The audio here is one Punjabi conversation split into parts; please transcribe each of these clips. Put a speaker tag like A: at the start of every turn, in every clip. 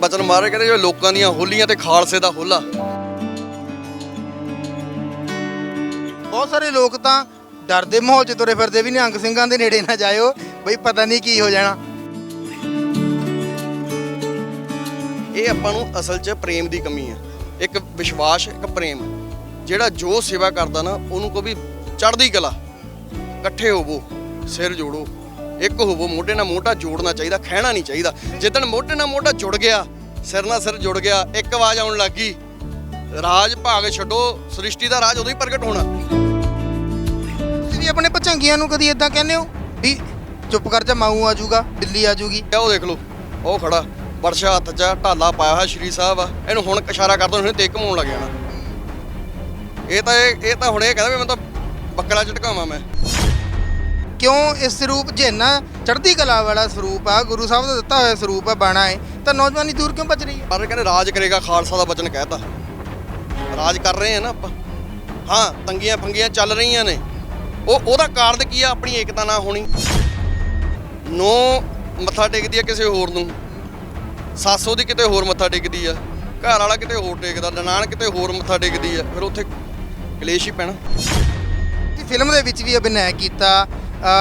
A: ਬਚਨ ਮਾਰੇ ਕਹਿੰਦੇ ਜੋ ਲੋਕਾਂ ਦੀਆਂ ਹੋਲੀਆਂ ਤੇ ਖਾਲਸੇ ਦਾ ਹੋਲਾ।
B: ਬਹੁਤ ਸਾਰੇ ਲੋਕ ਤਾਂ ਡਰ ਦੇ ਮਾਹੌਲ 'ਚ ਤੁਰੇ ਫਿਰਦੇ ਵੀ ਨਿਹੰਗ ਸਿੰਘਾਂ ਦੇ ਨੇੜੇ ਨਾ ਜਾਇਓ। ਬਈ ਪਤਾ ਨਹੀਂ ਕੀ ਹੋ ਜਾਣਾ।
A: ਇਹ ਆਪਾਂ ਨੂੰ ਅਸਲ 'ਚ ਪ੍ਰੇਮ ਦੀ ਕਮੀ ਹੈ ਇੱਕ ਵਿਸ਼ਵਾਸ ਇੱਕ ਪ੍ਰੇਮ। ਜਿਹੜਾ ਜੋ ਸੇਵਾ ਕਰਦਾ ਨਾ ਉਹਨੂੰ ਕੋ ਵੀ ਚੜ੍ਹਦੀ ਕਲਾ। ਇਕੱਠੇ ਹੋਵੋ ਸਿਰ ਜੋੜੋ। ਇੱਕ ਹੋਵੋ ਮੋਢੇ ਨਾਲ ਮੋਢਾ ਜੋੜਨਾ ਚਾਹੀਦਾ ਖਹਿਣਾ ਨਹੀਂ ਚਾਹੀਦਾ। ਜਿੱਦਣ ਮੋਢੇ ਨਾਲ ਮੋਢਾ ਜੁੜ ਗਿਆ ਸਿਰ ਨਾਲ ਸਿਰ ਜੁੜ ਗਿਆ ਇੱਕ ਆਵਾਜ਼ ਆਉਣ ਲੱਗੀ ਰਾਜ ਭਾਗ ਛੱਡੋ ਸ੍ਰਿਸ਼ਟੀ ਦਾ ਰਾਜ ਉਦੋਂ ਹੀ ਪ੍ਰਗਟ ਹੋਣਾ।
B: ਤੁਸੀਂ ਵੀ ਆਪਣੇ ਭਚੰਗੀਆਂ ਨੂੰ ਕਦੀ ਇਦਾਂ ਕਹਿੰਦੇ ਹੋ? ਵੀ ਚੁੱਪ ਕਰ ਜਾ ਮਾਊ ਆ ਜਾਊਗਾ ਬਿੱਲੀ ਆ ਜਾਊਗੀ।
A: ਉਹ ਦੇਖ ਲਓ ਉਹ ਖੜਾ ਵਰਸ਼ਾ ਹੱਥ 'ਚ ਢਾਲਾ ਪਾਇਆ ਹੋਇਆ ਸ਼੍ਰੀ ਸਾਹਿਬ ਆ। ਇਹਨੂੰ ਹੁਣ ਇਸ਼ਾਰਾ ਕਰਦਾ ਹੁਣ ਤੇ ਘਮਾਉਣ ਲੱਗ ਜਾਣਾ। ਇਹ ਤਾਂ ਇਹ ਤਾਂ ਹੁਣ ਇਹ ਕਹਿੰਦਾ ਵੀ ਮੈਂ ਤਾਂ ਬੱਕਰਾ ਝਟਕਾਵਾਂ ਮੈਂ।
B: ਕਿਉਂ ਇਸ ਸਰੂਪ ਜੇ ਨਾ ਚੜ੍ਹਦੀ ਕਲਾ ਵਾਲਾ ਸਰੂਪ ਆ ਗੁਰੂ ਸਾਹਿਬ ਦਾ ਦਿੱਤਾ ਹੋਇਆ ਸਰੂਪ ਆ ਬਾਣਾ ਹੈ ਤਾਂ ਨੌਜਵਾਨੀ ਦੂਰ ਕਿਉਂ ਭੱਜ ਰਹੀ ਹੈ
A: ਪਰ ਕਹਿੰਦੇ ਰਾਜ ਕਰੇਗਾ ਖਾਲਸਾ ਦਾ ਬਚਨ ਕਹਿਤਾ। ਰਾਜ ਕਰ ਰਹੇ ਆ ਨਾ ਆਪਾਂ। ਹਾਂ ਤੰਗੀਆਂ ਫੰਗੀਆਂ ਚੱਲ ਰਹੀਆਂ ਨੇ। ਉਹ ਉਹਦਾ ਕਾਰਨ ਕੀ ਆ? ਆਪਣੀ ਏਕਤਾ ਨਾ ਹੋਣੀ। ਨੋ ਮੱਥਾ ਟੇਕਦੀ ਆ ਕਿਸੇ ਹੋਰ ਨੂੰ। ਸਾਸੋ ਦੀ ਕਿਤੇ ਹੋਰ ਮੱਥਾ ਟੇਕਦੀ ਆ। ਘਰ ਵਾਲਾ ਕਿਤੇ ਹੋਰ ਟੇਕਦਾ ਨਨਾਣ ਕਿਤੇ ਹੋਰ ਮੱਥਾ ਟੇਕਦੀ ਆ। ਫਿਰ ਉੱਥੇ ਕਲੇਸ਼ ਹੀ ਪੈਣਾ।
B: ਫਿਲਮ ਦੇ ਵਿੱਚ ਵੀ ਅਭਿਨੈ ਕੀਤਾ।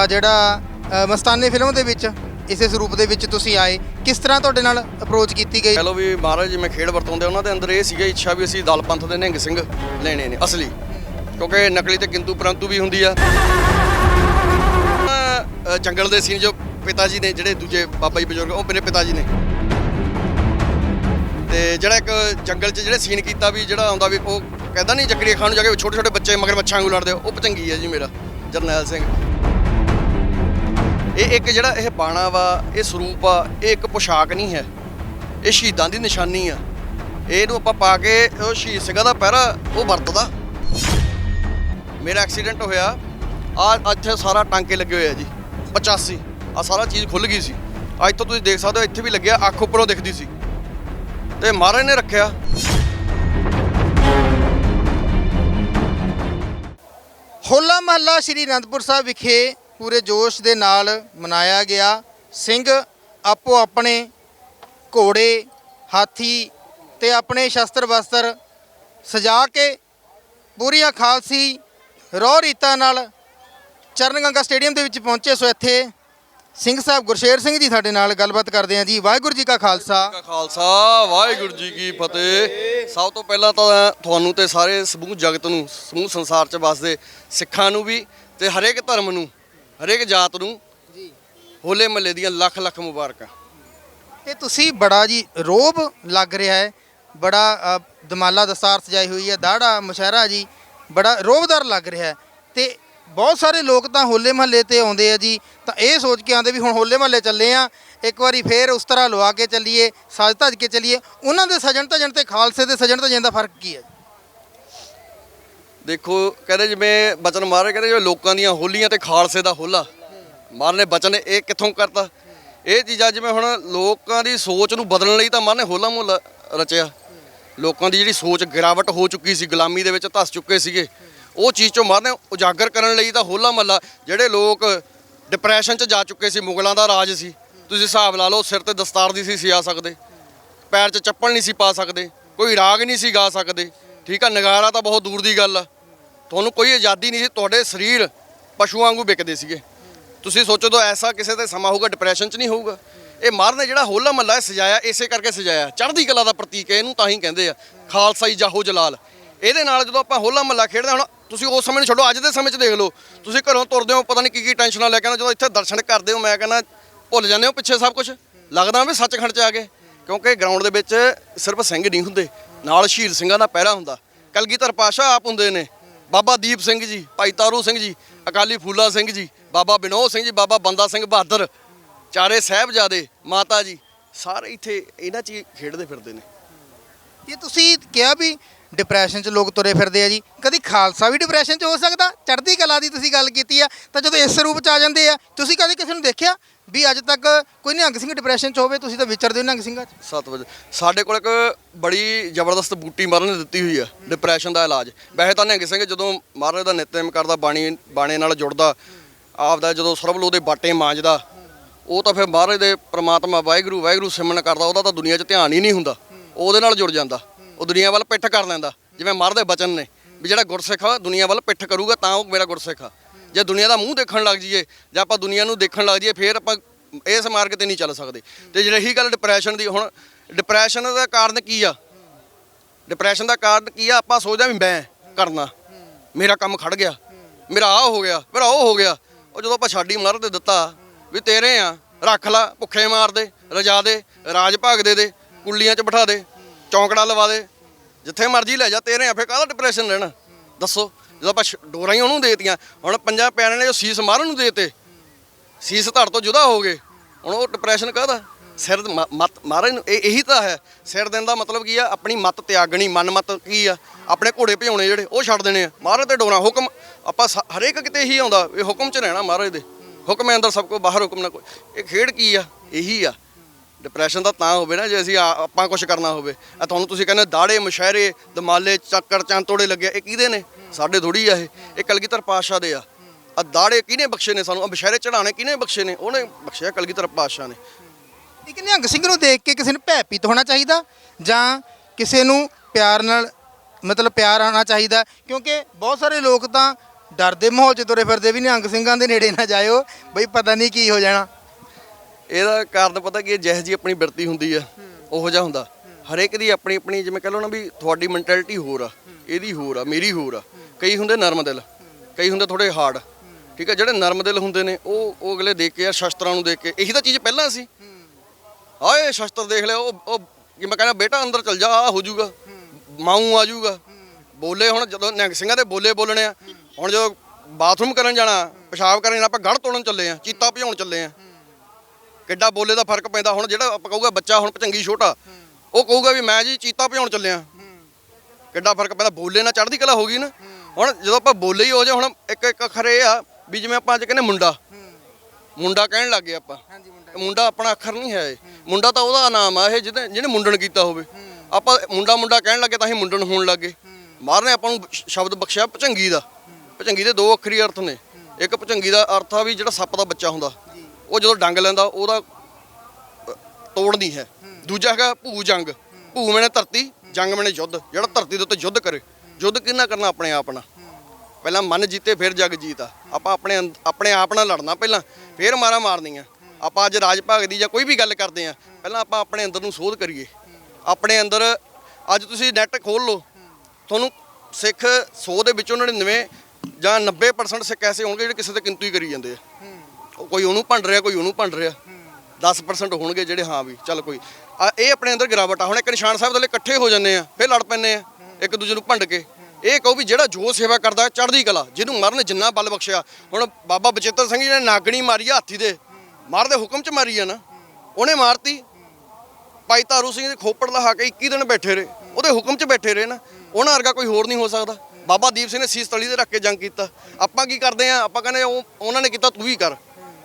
B: ਜਿਹੜਾ ਅ, ਮਸਤਾਨੇ ਫਿਲਮ ਦੇ ਵਿੱਚ ਇਸੇ ਸਰੂਪ ਦੇ ਵਿੱਚ ਤੁਸੀਂ ਆਏ। ਕਿਸ ਤਰ੍ਹਾਂ ਤੁਹਾਡੇ ਨਾਲ ਅਪਰੋਚ ਕੀਤੀ ਗਈ?
A: ਕਹਿ ਵੀ ਮਹਾਰਾਜ ਜਿਵੇਂ ਖੇਡ ਵਰਤਾਉਂਦੇ ਉਹਨਾਂ ਦੇ ਅੰਦਰ ਇਹ ਸੀਗਾ ਇੱਛਾ ਵੀ ਅਸੀਂ ਦਲ ਪੰਥ ਦੇ ਨਿਹੰਗ ਸਿੰਘ ਲੈਣੇ ਨੇ ਅਸਲੀ। ਕਿਉਂਕਿ ਨਕਲੀ ਤੇ ਕਿੰਤੂ ਪਰੰਤੂ ਵੀ ਹੁੰਦੀ ਆ। ਜੰਗਲ ਦੇ ਸੀਨ ਜੋ ਪਿਤਾ ਜੀ ਨੇ ਜਿਹੜੇ ਦੂਜੇ ਬਾਬਾ ਜੀ ਬਜ਼ੁਰਗ ਉਹ ਮੇਰੇ ਪਿਤਾ ਜੀ ਨੇ। ਤੇ ਜਿਹੜਾ ਇੱਕ ਜੰਗਲ 'ਚ ਜਿਹੜੇ ਸੀਨ ਕੀਤਾ ਵੀ ਜਿਹੜਾ ਆਉਂਦਾ ਵੀ ਉਹ ਕਹਿੰਦਾ ਨਹੀਂ ਜਕਰੀ ਖਾਣ ਨੂੰ ਜਾ ਕੇ ਛੋਟੇ ਛੋਟੇ ਬੱਚੇ ਮਗਰ ਮੱਛਾਂ ਵਾਂਗੂ ਲੜਦੇ ਉਹ ਪਤੰਗੀ ਆ ਜੀ ਮੇਰਾ ਜਰਨੈਲ ਸਿੰਘ। ਇਹ ਇੱਕ ਜਿਹੜਾ ਇਹ ਬਾਣਾ ਵਾ, ਇਹ ਸਰੂਪ ਆ, ਇਹ ਇੱਕ ਪੋਸ਼ਾਕ ਨਹੀਂ ਹੈ। ਇਹ ਸ਼ਹੀਦਾਂ ਦੀ ਨਿਸ਼ਾਨੀ ਆ। ਇਹਨੂੰ ਆਪਾਂ ਪਾ ਕੇ ਉਹ ਸ਼ਹੀਦ ਸਿੰਘਾਂ ਦਾ ਪਹਿਰਾ, ਉਹ ਵਰਤਦਾ। ਮੇਰਾ ਐਕਸੀਡੈਂਟ ਹੋਇਆ। ਆ ਇੱਥੇ ਸਾਰਾ ਟਾਂਕੇ ਲੱਗੇ ਹੋਏ ਆ ਜੀ। 85 ਆ ਸਾਰਾ ਚੀਜ਼ ਖੁੱਲ ਗਈ ਸੀ। ਅੱਜ ਤੋਂ ਤੁਸੀਂ ਦੇਖ ਸਕਦੇ ਹੋ, ਇੱਥੇ ਵੀ ਲੱਗਿਆ, ਅੱਖ ਉੱਪਰੋਂ ਦਿਖਦੀ ਸੀ। ਤੇ ਮਹਾਰਾਜ ਨੇ ਰੱਖਿਆ।
B: ਹੋਲਾ ਮਹੱਲਾ ਸ਼੍ਰੀ ਅਨੰਦਪੁਰ ਸਾਹਿਬ ਵਿਖੇ ਪੂਰੇ ਜੋਸ਼ ਦੇ ਨਾਲ ਮਨਾਇਆ ਗਿਆ। ਸਿੰਘ ਆਪੋ ਆਪਣੇ ਘੋੜੇ, ਹਾਥੀ ਤੇ ਆਪਣੇ ਸ਼ਸਤਰ ਵਸਤਰ ਸਜਾ ਕੇ ਪੂਰੀਆਂ ਖਾਲਸੀ ਰੋਹ ਰੀਤਾਂ ਨਾਲ ਚਰਨ ਗੰਗਾ ਸਟੇਡੀਅਮ ਦੇ ਵਿੱਚ ਪਹੁੰਚੇ। ਸੋ ਇੱਥੇ ਸਿੰਘ ਸਾਹਿਬ ਗੁਰਸ਼ੇਰ ਸਿੰਘ ਜੀ ਸਾਡੇ ਨਾਲ ਗੱਲਬਾਤ ਕਰਦੇ ਹਾਂ ਜੀ। ਵਾਹਿਗੁਰੂ ਜੀ ਕਾ ਖਾਲਸਾ।
A: ਕਾ ਖਾਲਸਾ, ਵਾਹਿਗੁਰੂ ਜੀ ਕੀ ਫਤਿਹ। ਸਭ ਤੋਂ ਪਹਿਲਾਂ ਤਾਂ ਤੁਹਾਨੂੰ ਤੇ ਸਾਰੇ ਸਮੂਹ ਜਗਤ ਨੂੰ, ਸਮੂਹ ਸੰਸਾਰ 'ਚ ਵੱਸਦੇ ਸਿੱਖਾਂ ਨੂੰ ਵੀ ਤੇ ਹਰੇਕ ਧਰਮ ਨੂੰ ਹਰੇਕ ਜਾਤ ਨੂੰ
B: ਜੀ।
A: ਹੋਲੇ ਮਹੱਲੇ ਦੀਆਂ ਲੱਖ ਲੱਖ ਮੁਬਾਰਕਾਂ।
B: ਇਹ ਤੁਸੀਂ ਬੜਾ ਜੀ ਰੋਬ ਲੱਗ ਰਿਹਾ ਹੈ ਬੜਾ ਅ, ਦਮਾਲਾ ਦਸਤਾਰ ਸਜਾਈ ਹੋਈ ਹੈ ਦਾੜਾ ਮੁਸ਼ਹਿਰਾ ਜੀ ਬੜਾ ਰੋਬਦਾਰ ਲੱਗ ਰਿਹਾ ਹੈ। ਤੇ ਬਹੁਤ ਸਾਰੇ ਲੋਕ ਤਾਂ ਹੋਲੇ ਮਹੱਲੇ ਤੇ ਆਉਂਦੇ ਆ ਜੀ ਤਾਂ ਇਹ ਸੋਚ ਕੇ ਆਉਂਦੇ ਵੀ ਹੁਣ ਹੋਲੇ ਮਹੱਲੇ ਚੱਲੇ ਆ ਇੱਕ ਵਾਰੀ ਫੇਰ ਉਸ ਤਰ੍ਹਾਂ ਲਵਾ ਕੇ ਚੱਲੀਏ ਸਜ ਧਜ ਕੇ ਚੱਲੀਏ। ਉਹਨਾਂ ਦੇ ਸਜਣ ਧਜਣ ਤੇ ਖਾਲਸੇ ਦੇ ਸਜਣ ਧਜਣ ਦਾ ਫ਼ਰਕ ਕੀ ਹੈ
A: ਦੇਖੋ, ਕਹਿੰਦੇ ਜਿਵੇਂ ਬਚਨ ਮਾਰੇ ਕਹਿੰਦੇ ਜਿਵੇਂ ਲੋਕਾਂ ਦੀਆਂ ਹੋਲੀਆਂ ਤੇ ਖਾਲਸੇ ਦਾ ਹੋਲਾ। ਮਾਰ ਨੇ ਬਚਨ ਇਹ ਕਿੱਥੋਂ ਕਰਤਾ? ਇਹ ਚੀਜ਼ਾਂ ਜਿਵੇਂ ਹੁਣ ਲੋਕਾਂ ਦੀ ਸੋਚ ਨੂੰ ਬਦਲਣ ਲਈ ਤਾਂ ਮਾਰ ਨੇ ਹੋਲਾ ਮੁਹੱਲਾ ਰਚਿਆ। ਲੋਕਾਂ ਦੀ ਜਿਹੜੀ ਸੋਚ ਗਿਰਾਵਟ ਹੋ ਚੁੱਕੀ ਸੀ, ਗੁਲਾਮੀ ਦੇ ਵਿੱਚ ਧਸ ਚੁੱਕੇ ਸੀਗੇ। ਉਹ ਚੀਜ਼ ਚੋਂ ਮਾਰ ਨੇ ਉਜਾਗਰ ਕਰਨ ਲਈ ਤਾਂ ਹੋਲਾ ਮਹੱਲਾ, ਜਿਹੜੇ ਲੋਕ ਡਿਪਰੈਸ਼ਨ 'ਚ ਜਾ ਚੁੱਕੇ ਸੀ, ਮੁਗਲਾਂ ਦਾ ਰਾਜ ਸੀ। ਤੁਸੀਂ ਹਿਸਾਬ ਲਾ ਲਓ, ਸਿਰ ਤੇ ਦਸਤਾਰ ਦੀ ਸੀ, ਸਿਆ ਸਕਦੇ। ਪੈਰ 'ਚ ਚੱਪਲ ਨਹੀਂ ਸੀ ਪਾ ਸਕਦੇ। ਕੋਈ ਰਾਗ ਨਹੀਂ ਸੀ ਗਾ ਸਕਦੇ। ਠੀਕ ਆ, ਨਗਾਰਾ ਤਾਂ ਬਹੁਤ ਦੂਰ ਦੀ ਗੱਲ ਆ। ਤੁਹਾਨੂੰ ਕੋਈ ਆਜ਼ਾਦੀ ਨਹੀਂ ਸੀ ਤੁਹਾਡੇ ਸਰੀਰ ਪਸ਼ੂਆਂ ਵਾਂਗੂ ਵਿਕਦੇ ਸੀਗੇ। ਤੁਸੀਂ ਸੋਚੋ ਤਾਂ ਐਸਾ ਕਿਸੇ ਤੇ ਸਮਾਂ ਹੋਊਗਾ ਡਿਪਰੈਸ਼ਨ 'ਚ ਨਹੀਂ ਹੋਊਗਾ। ਇਹ ਮਰ ਨੇ ਜਿਹੜਾ ਹੋਲਾ ਮਹੱਲਾ ਸਜਾਇਆ ਇਸੇ ਕਰਕੇ ਸਜਾਇਆ ਚੜ੍ਹਦੀ ਕਲਾ ਦਾ ਪ੍ਰਤੀਕ ਹੈ ਇਹਨੂੰ ਤਾਂ ਹੀ ਕਹਿੰਦੇ ਆ ਖਾਲਸਾਈ ਜਾਹੋ ਜਲਾਲ। ਇਹਦੇ ਨਾਲ ਜਦੋਂ ਆਪਾਂ ਹੋਲਾ ਮਹੱਲਾ ਖੇਡਦੇ ਹਾਂ, ਹੁਣ ਤੁਸੀਂ ਉਸ ਸਮੇਂ ਨੂੰ ਛੱਡੋ ਅੱਜ ਦੇ ਸਮੇਂ 'ਚ ਦੇਖ ਲਓ। ਤੁਸੀਂ ਘਰੋਂ ਤੁਰਦੇ ਹੋ ਪਤਾ ਨਹੀਂ ਕੀ ਕੀ ਟੈਨਸ਼ਨਾਂ ਲੈ ਕੇ ਆਉਂਦੇ ਜਦੋਂ ਇੱਥੇ ਦਰਸ਼ਨ ਕਰਦੇ ਹੋ ਮੈਂ ਕਹਿੰਦਾ ਭੁੱਲ ਜਾਂਦੇ ਹੋ ਪਿੱਛੇ ਸਭ ਕੁਝ ਲੱਗਦਾ ਵੀ ਸੱਚਖੰਡ 'ਚ ਆ ਗਏ। ਕਿਉਂਕਿ ਗਰਾਊਂਡ ਦੇ ਵਿੱਚ ਸਿਰਫ ਸਿੰਘ ਨਹੀਂ ਹੁੰਦੇ ਨਾਲ ਸ਼ਹੀਦ ਸਿੰਘਾਂ ਦਾ ਪਹਿਰਾ ਹੁੰਦਾ। ਕਲਗੀਧਰ ਪਾਸ਼ਾ ਆਪ ਹੁੰਦੇ ਨੇ। ਬਾਬਾ ਦੀਪ ਸਿੰਘ ਜੀ, ਭਾਈ ਤਾਰੂ ਸਿੰਘ ਜੀ, ਅਕਾਲੀ ਫੂਲਾ ਸਿੰਘ ਜੀ, ਬਾਬਾ ਬਿਨੋਦ ਸਿੰਘ ਜੀ, ਬਾਬਾ ਬੰਦਾ ਸਿੰਘ ਬਹਾਦਰ, ਚਾਰੇ ਸਾਹਿਬਜ਼ਾਦੇ, ਮਾਤਾ ਜੀ, ਸਾਰੇ ਇੱਥੇ ਇਹਨਾਂ 'ਚ ਹੀ ਖੇਡਦੇ ਫਿਰਦੇ ਨੇ।
B: ਇਹ ਤੁਸੀਂ ਕਿਹਾ ਵੀ ਡਿਪਰੈਸ਼ਨ 'ਚ ਲੋਕ ਤੁਰੇ ਫਿਰਦੇ ਆ ਜੀ? ਕਦੀ ਖਾਲਸਾ ਵੀ ਡਿਪਰੈਸ਼ਨ 'ਚ ਹੋ ਸਕਦਾ? ਚੜ੍ਹਦੀ ਕਲਾ ਦੀ ਤੁਸੀਂ ਗੱਲ ਕੀਤੀ ਆ, ਤਾਂ ਜਦੋਂ ਇਸ ਰੂਪ 'ਚ ਆ ਜਾਂਦੇ ਆ, ਤੁਸੀਂ ਕਦੇ ਕਿਸੇ ਨੂੰ ਦੇਖਿਆ? ਵੀ ਅੱਜ ਤੱਕ ਕੋਈ ਨਿਹੰਗ ਸਿੰਘ ਡਿਪਰੈਸ਼ਨ 'ਚ ਹੋਵੇ, ਤੁਸੀਂ ਤਾਂ ਵਿਚਰਦੇ ਹੋ ਨਿਹੰਗ ਸਿੰਘਾਂ 'ਚ।
A: 7 ਵਜੇ। ਸਾਡੇ ਕੋਲ ਇੱਕ ਬੜੀ ਜ਼ਬਰਦਸਤ ਬੂਟੀ ਮਹਾਰਾਜ ਨੇ ਦਿੱਤੀ ਹੋਈ ਆ ਡਿਪਰੈਸ਼ਨ ਦਾ ਇਲਾਜ। ਵੈਸੇ ਤਾਂ ਨਿਹੰਗ ਸਿੰਘ ਜਦੋਂ ਮਹਾਰਾਜ ਦਾ ਨਿਤਨੇਮ ਕਰਦਾ, ਬਾਣੀ, ਬਾਣੇ ਨਾਲ ਜੁੜਦਾ, ਆਪਦਾ ਜਦੋਂ ਸਰਬਲੋਹ ਦੇ ਬਾਟੇ ਮਾਂਜਦਾ, ਉਹ ਤਾਂ ਫਿਰ ਮਹਾਰਾਜ ਦੇ ਪ੍ਰਮਾਤਮਾ ਵਾਹਿਗੁਰੂ ਵਾਹਿਗੁਰੂ ਸਿਮਰਨ ਕਰਦਾ, ਉਹਦਾ ਤਾਂ ਦੁਨੀਆ 'ਚ ਧਿਆਨ ਹੀ ਨਹੀਂ ਹੁੰਦਾ। ਉਹਦੇ ਨਾਲ ਜੁੜ ਜਾਂਦਾ। ਉਹ ਦੁਨੀਆ ਵੱਲ ਪਿੱਠ ਕਰ ਲੈਂਦਾ, ਜਿਵੇਂ ਮਹਾਰਾਜ ਦੇ ਬਚਨ ਨੇ। ਵੀ ਜਿਹੜਾ ਗੁਰਸਿੱਖ ਆ ਦੁਨੀਆ ਵੱਲ ਪਿੱਠ ਕਰੂਗਾ, ਤਾਂ ਉਹ ਮੇਰਾ ਗੁਰਸਿੱਖ ਆ। ਜੇ ਦੁਨੀਆ ਦਾ ਮੂੰਹ ਦੇਖਣ ਲੱਗ ਜਾਈਏ, ਜਾਂ ਆਪਾਂ ਦੁਨੀਆ ਨੂੰ ਦੇਖਣ ਲੱਗ ਜਾਈਏ, ਫਿਰ ਆਪਾਂ ਇਸ ਮਾਰਗ ਤੇ ਨਹੀਂ ਚੱਲ ਸਕਦੇ। ਤੇ ਜੇ ਰਹੀ ਗੱਲ ਡਿਪਰੈਸ਼ਨ ਦੀ, ਹੁਣ ਡਿਪਰੈਸ਼ਨ ਦਾ ਕਾਰਨ ਕੀ ਆ? ਡਿਪਰੈਸ਼ਨ ਦਾ ਕਾਰਨ ਕੀ ਆ? ਆਪਾਂ ਸੋਚਦੇ ਆ ਵੀ ਮੈਂ ਕਰਨਾ। ਮੇਰਾ ਕੰਮ ਖੜ ਗਿਆ। ਮੇਰਾ ਆ ਹੋ ਗਿਆ, ਮੇਰਾ ਉਹ ਹੋ ਗਿਆ। ਉਹ ਜਦੋਂ ਆਪਾਂ ਛਾਡੀ ਮਾਰ ਤੇ ਦਿੱਤਾ, ਵੀ ਤੇਰੇ ਆ, ਰੱਖ ਲਾ, ਭੁੱਖੇ ਮਾਰ ਦੇ, ਰਜਾ ਦੇ, ਰਾਜ ਭਾਗ ਦੇ ਦੇ ਕੁੱਲੀਆਂ 'ਚ ਬਿਠਾ ਦੇ, ਚੌਂਕੜਾ ਲਵਾ ਦੇ। ਜਿੱਥੇ ਮਰਜ਼ੀ ਲੈ ਜਾ, ਤੇਰੇ ਆ ਫੇ ਕਾਹਦਾ ਡਿਪਰੈਸ਼ਨ ਰਹਿਣਾ? ਦੱਸੋ। ਜਦੋਂ ਆਪਾਂ ਛ- ਡੋਰਾਂ ਹੀ ਉਹਨੂੰ ਦੇਤੀਆਂ, ਹੁਣ ਪੰਜਾਂ ਪਿਆਰਿਆਂ ਨੇ ਜੋ ਸੀਸ ਮਾਰਨ ਨੂੰ ਦੇਤੇ, ਸੀਸ ਧੜ ਤੋਂ ਜੁਦਾ ਹੋ ਗਏ। ਹੁਣ ਉਹ ਡਿਪਰੈਸ਼ਨ ਕਾਹਦਾ? ਸਿਰ ਮਤ ਮਹਾਰਾਜ ਨੂੰ, ਇਹ ਇਹੀ ਤਾਂ ਹੈ। ਸਿਰ ਦੇਣ ਦਾ ਮਤਲਬ ਕੀ ਆ? ਆਪਣੀ ਮਤ ਤਿਆਗਣੀ, ਮਨ ਮਤ ਕੀ ਆ? ਆਪਣੇ ਘੋੜੇ ਭਜਾਉਣੇ ਜਿਹੜੇ, ਉਹ ਛੱਡ ਦੇਣੇ ਆ। ਮਹਾਰਾਜ ਤੇ ਡੋਰਾ, ਹੁਕਮ, ਆਪਾਂ ਸ- ਹਰੇਕ ਕਿਤੇ ਇਹੀ ਆਉਂਦਾ ਇਹ ਹੁਕਮ 'ਚ ਰਹਿਣਾ ਮਹਾਰਾਜ ਦੇ। ਹੁਕਮ ਹੈ ਅੰਦਰ ਸਭ ਕੋ, ਬਾਹਰ ਹੁਕਮ ਨਾ ਕੋਈ ਇਹ ਖੇਡ ਕੀ ਆ? ਇਹੀ ਆ। ਡਿਪਰੈਸ਼ਨ ਤਾਂ ਤਾਂ ਹੋਵੇ ਨਾ, ਜੇ ਅਸੀਂ ਆਪਾਂ ਕੁਝ ਕਰਨਾ ਹੋਵੇ। ਆ ਤੁਹਾਨੂੰ ਤੁਸੀਂ ਕਹਿੰਦੇ ਦਾੜੇ, ਮੁਸ਼ਹਿਰੇ, ਦਮਾਲੇ, ਚੱਕਰ ਚੰਤੋੜੇ ਲੱਗੇ, ਇਹ ਕਿਹਦੇ ਨੇ? ਸਾਡੇ ਥੋੜੀ ਆ ਇਹ। ਇਹ ਕਲਗੀਧਰ ਪਾਤਸ਼ਾਹ ਦੇ ਆ। ਆ ਦਾੜੇ ਕਿਹਨੇ ਬਖਸ਼ੇ ਨੇ ਸਾਨੂੰ? ਆ ਮੁਸ਼ਹਿਰੇ ਚੜਾਣੇ ਕਿਹਨੇ ਬਖਸ਼ੇ ਨੇ? ਉਹਨੇ ਬਖਸ਼ਿਆ ਕਲਗੀਧਰ ਪਾਤਸ਼ਾਹ ਨੇ।
B: ਇੱਕ ਨਿਹੰਗ ਸਿੰਘ ਨੂੰ ਦੇਖ ਕੇ ਕਿਸੇ ਨੂੰ ਭੈਪੀਤ ਹੋਣਾ ਚਾਹੀਦਾ ਜਾਂ ਕਿਸੇ ਨੂੰ ਪਿਆਰ ਨਾਲ ਮਤਲਬ ਪਿਆਰ ਆਉਣਾ ਚਾਹੀਦਾ? ਕਿਉਂਕਿ ਬਹੁਤ ਸਾਰੇ ਲੋਕ ਤਾਂ ਡਰ ਦੇ ਮਾਹੌਲ 'ਚ ਤੁਰੇ ਫਿਰਦੇ ਵੀ ਨਿਹੰਗ ਸਿੰਘਾਂ ਦੇ ਨੇੜੇ ਨਾ ਜਾਇਓ। ਬਈ ਪਤਾ ਨਹੀਂ ਕੀ ਹੋ ਜਾਣਾ।
A: ਇਹਦਾ ਕਾਰਨ ਪਤਾ ਕੀ ਜਿਹੋ ਜੀ ਆਪਣੀ ਬਿਰਤੀ ਹੁੰਦੀ ਆ ਉਹੋ ਜਿਹਾ ਹੁੰਦਾ। ਹਰੇਕ ਦੀ ਆਪਣੀ ਆਪਣੀ, ਜਿਵੇਂ ਕਹ ਲਓ ਨਾ ਵੀ ਤੁਹਾਡੀ ਮੈਂਟੈਲਿਟੀ ਹੋਰ ਆ, ਇਹਦੀ ਹੋਰ ਆ, ਮੇਰੀ ਹੋਰ ਆ। ਕਈ ਹੁੰਦੇ ਨਰਮ ਦਿਲ, ਕਈ ਹੁੰਦੇ ਥੋੜੇ ਹਾਰਡ ਠੀਕ ਹੈ ਜਿਹੜੇ ਨਰਮ ਦਿਲ ਹੁੰਦੇ ਨੇ, ਉਹ ਉਹ ਅਗਲੇ ਦੇਖ ਕੇ ਯਾਰ ਸ਼ਸਤਰਾਂ ਨੂੰ ਦੇਖ ਕੇ। ਇਹੀ ਤਾਂ ਚੀਜ਼ ਪਹਿਲਾਂ ਸੀ। ਆਏ ਸ਼ਸਤਰ ਦੇਖ ਲਿਆ, ਉਹ ਉਹ ਕਿ ਕਹਿੰਦਾ, ਬੇਟਾ ਅੰਦਰ ਚਲ ਜਾ ਆ ਹੋ ਜਾਊਗਾ ਮਾਊ ਆ ਜਾਊਗਾ ਬੋਲੇ ਹੁਣ ਜਦੋਂ ਨਿਹੰਗ ਸਿੰਘਾਂ ਦੇ ਬੋਲੇ ਬੋਲਣੇ ਆ, ਹੁਣ ਜਦੋਂ ਬਾਥਰੂਮ ਕਰਨ ਜਾਣਾ, ਪਿਸ਼ਾਬ ਕਰਨ ਜਾਣਾ, ਆਪਾਂ ਗੜ ਤੋੜਨ ਚੱਲੇ ਆ, ਚੀਤਾ ਭਜਾਉਣ ਚੱਲੇ ਆ। ਕਿੱਡਾ ਬੋਲੇ ਦਾ ਫ਼ਰਕ ਪੈਂਦਾ। ਹੁਣ ਜਿਹੜਾ ਆਪਾਂ ਕਹੂਗਾ, ਬੱਚਾ ਹੁਣ ਪਚੰਗੀ ਛੋਟਾ ਉਹ ਕਹੂਗਾ ਵੀ ਮੈਂ ਜੀ ਚੀਤਾ ਭਜਾਉਣ ਚੱਲਿਆ ਕਿੱਡਾ ਫ਼ਰਕ ਪੈਂਦਾ ਬੋਲੇ ਨਾਲ ਚੜ੍ਹਦੀ ਕਲਾ ਹੋ ਗਈ ਨਾ। ਹੁਣ ਜਦੋਂ ਆਪਾਂ ਬੋਲੇ ਹੀ ਹੋ ਜਾ ਹੁਣ ਇੱਕ ਇੱਕ ਅੱਖਰ ਇਹ ਆ ਵੀ ਜਿਵੇਂ ਆਪਾਂ ਅੱਜ ਕਹਿੰਦੇ ਮੁੰਡਾ। ਮੁੰਡਾ ਕਹਿਣ ਲੱਗ ਗਏ ਆਪਾਂ।
B: ਮੁੰਡਾ।
A: ਆਪਣਾ ਅੱਖਰ ਨਹੀਂ ਹੈ ਇਹ। ਮੁੰਡਾ ਤਾਂ ਉਹਦਾ ਨਾਮ ਆ ਇਹ ਜਿਹਨੇ ਜਿਹਨੇ ਮੁੰਡਣ ਕੀਤਾ ਹੋਵੇ। ਆਪਾਂ ਮੁੰਡਾ ਮੁੰਡਾ ਕਹਿਣ ਲੱਗੇ ਤਾਂ ਹੀ ਮੁੰਡਣ ਹੋਣ ਲੱਗੇ ਮਾਰ ਨੇ ਆਪਾਂ ਨੂੰ ਸ਼ਬਦ ਬਖਸ਼ਿਆ ਭਚੰਗੀ ਦਾ। ਭਚੰਗੀ ਦੇ ਦੋ ਅੱਖਰੀ ਅਰਥ ਨੇ। ਇੱਕ ਭਚੰਗੀ ਦਾ ਅਰਥ ਆ ਵੀ ਜਿਹੜਾ ਸੱਪ ਦਾ ਬੱਚਾ ਹੁੰਦਾ। ਉਹ ਜਦੋਂ ਡੰਗ ਲੈਂਦਾ ਉਹਦਾ ਅ, ਤੋੜਦੀ ਹੈ। ਦੂਜਾ ਹੈਗਾ ਭੂ ਜੰਗ। ਭੂ ਮੈਨੇ ਧਰਤੀ ਜੰਗ ਮੈਨੇ ਯੁੱਧ। ਜਿਹੜਾ ਧਰਤੀ ਦੇ ਉੱਤੇ ਯੁੱਧ ਕਰੇ। ਯੁੱਧ ਕਿੰਨਾ ਕਰਨਾ ਆਪਣੇ ਆਪ ਨਾਲ? ਪਹਿਲਾਂ ਮਨ ਜੀਤੇ ਫਿਰ ਜਗ ਜੀਤਾ ਆਪਾਂ ਆਪਣੇ ਆਪਣੇ ਆਪ ਨਾਲ ਲੜਨਾ ਪਹਿਲਾਂ ਫਿਰ ਮਾਰਾ ਮਾਰਨੀਆਂ। ਆਪਾਂ ਅੱਜ ਰਾਜ ਭਾਗ ਦੀ ਜਾਂ ਕੋਈ ਵੀ ਗੱਲ ਕਰਦੇ ਆ ਪਹਿਲਾਂ ਆਪਾਂ ਆਪਣੇ ਅੰਦਰ ਨੂੰ ਸੋਧ ਕਰੀਏ। ਆਪਣੇ ਅੰਦਰ ਅੱਜ ਤੁਸੀਂ ਨੈਟ ਖੋਲ ਲਓ। ਤੁਹਾਨੂੰ ਸਿੱਖ 100 ਦੇ ਵਿੱਚੋਂ 99 ਜਾਂ 90% ਸਿੱਖ ਐਸੇ ਹੋਣਗੇ ਜਿਹੜੇ ਕਿਸੇ ਤੇ ਕਿੰਤੂ ਹੀ ਕਰੀ ਜਾਂਦੇ ਆ। ਕੋਈ ਉਹਨੂੰ ਭੰਡ ਰਿਹਾ ਕੋਈ ਉਹਨੂੰ ਭੰਡ ਰਿਹਾ। 10% ਹੋਣਗੇ ਜਿਹੜੇ ਹਾਂ ਵੀ ਚੱਲ ਕੋਈ। ਆ, ਇਹ ਆਪਣੇ ਅੰਦਰ ਗਿਰਾਵਟ ਆ। ਹੁਣ ਇੱਕ ਨਿਸ਼ਾਨ ਸਾਹਿਬ ਦੇ ਲਈ ਇਕੱਠੇ ਹੋ ਜਾਂਦੇ ਆ, ਫਿਰ ਲੜ ਪੈਂਦੇ ਆ, ਇੱਕ ਦੂਜੇ ਨੂੰ ਭੰਡ ਕੇ। ਇਹ ਕਹੋ ਵੀ ਜਿਹੜਾ ਜੋ ਸੇਵਾ ਕਰਦਾ ਚੜ੍ਹਦੀ ਕਲਾ, ਜਿਹਨੂੰ ਮਰਨ ਜਿੰਨਾ ਬਲ ਬਖਸ਼ਿਆ। ਹੁਣ ਬਾਬਾ ਬਚੇਤਰ ਸਿੰਘ ਜੀ ਨੇ ਨਾਗਣੀ ਮਾਰੀ ਆ ਹਾਥੀ ਦੇ। ਮਾਰ ਦੇ ਹੁਕਮ ਚ ਮਾਰੀ ਆ ਨਾ। ਉਹਨੇ ਮਾਰਤੀ। ਭਾਈ ਤਾਰੂ ਸਿੰਘ ਦੇ ਖੋਪੜ ਲਹਾ ਕੇ 21 ਦਿਨ ਬੈਠੇ ਰਹੇ। ਉਹਦੇ ਹੁਕਮ 'ਚ ਬੈਠੇ ਰਹੇ ਨਾ। ਉਹਨਾਂ ਵਰਗਾ ਕੋਈ ਹੋਰ ਨਹੀਂ ਹੋ ਸਕਦਾ। ਬਾਬਾ ਦੀਪ ਸਿੰਘ ਨੇ ਸੀਸ ਤਲੀ ਤੇ ਰੱਖ ਕੇ ਜੰਗ ਕੀਤਾ। ਆਪਾਂ ਕੀ ਕਰਦੇ ਆ? ਆਪਾਂ ਕਹਿੰਦੇ ਉਹ ਉਹਨਾਂ ਨੇ ਕੀਤਾ, ਤੂੰ ਵੀ ਕਰ।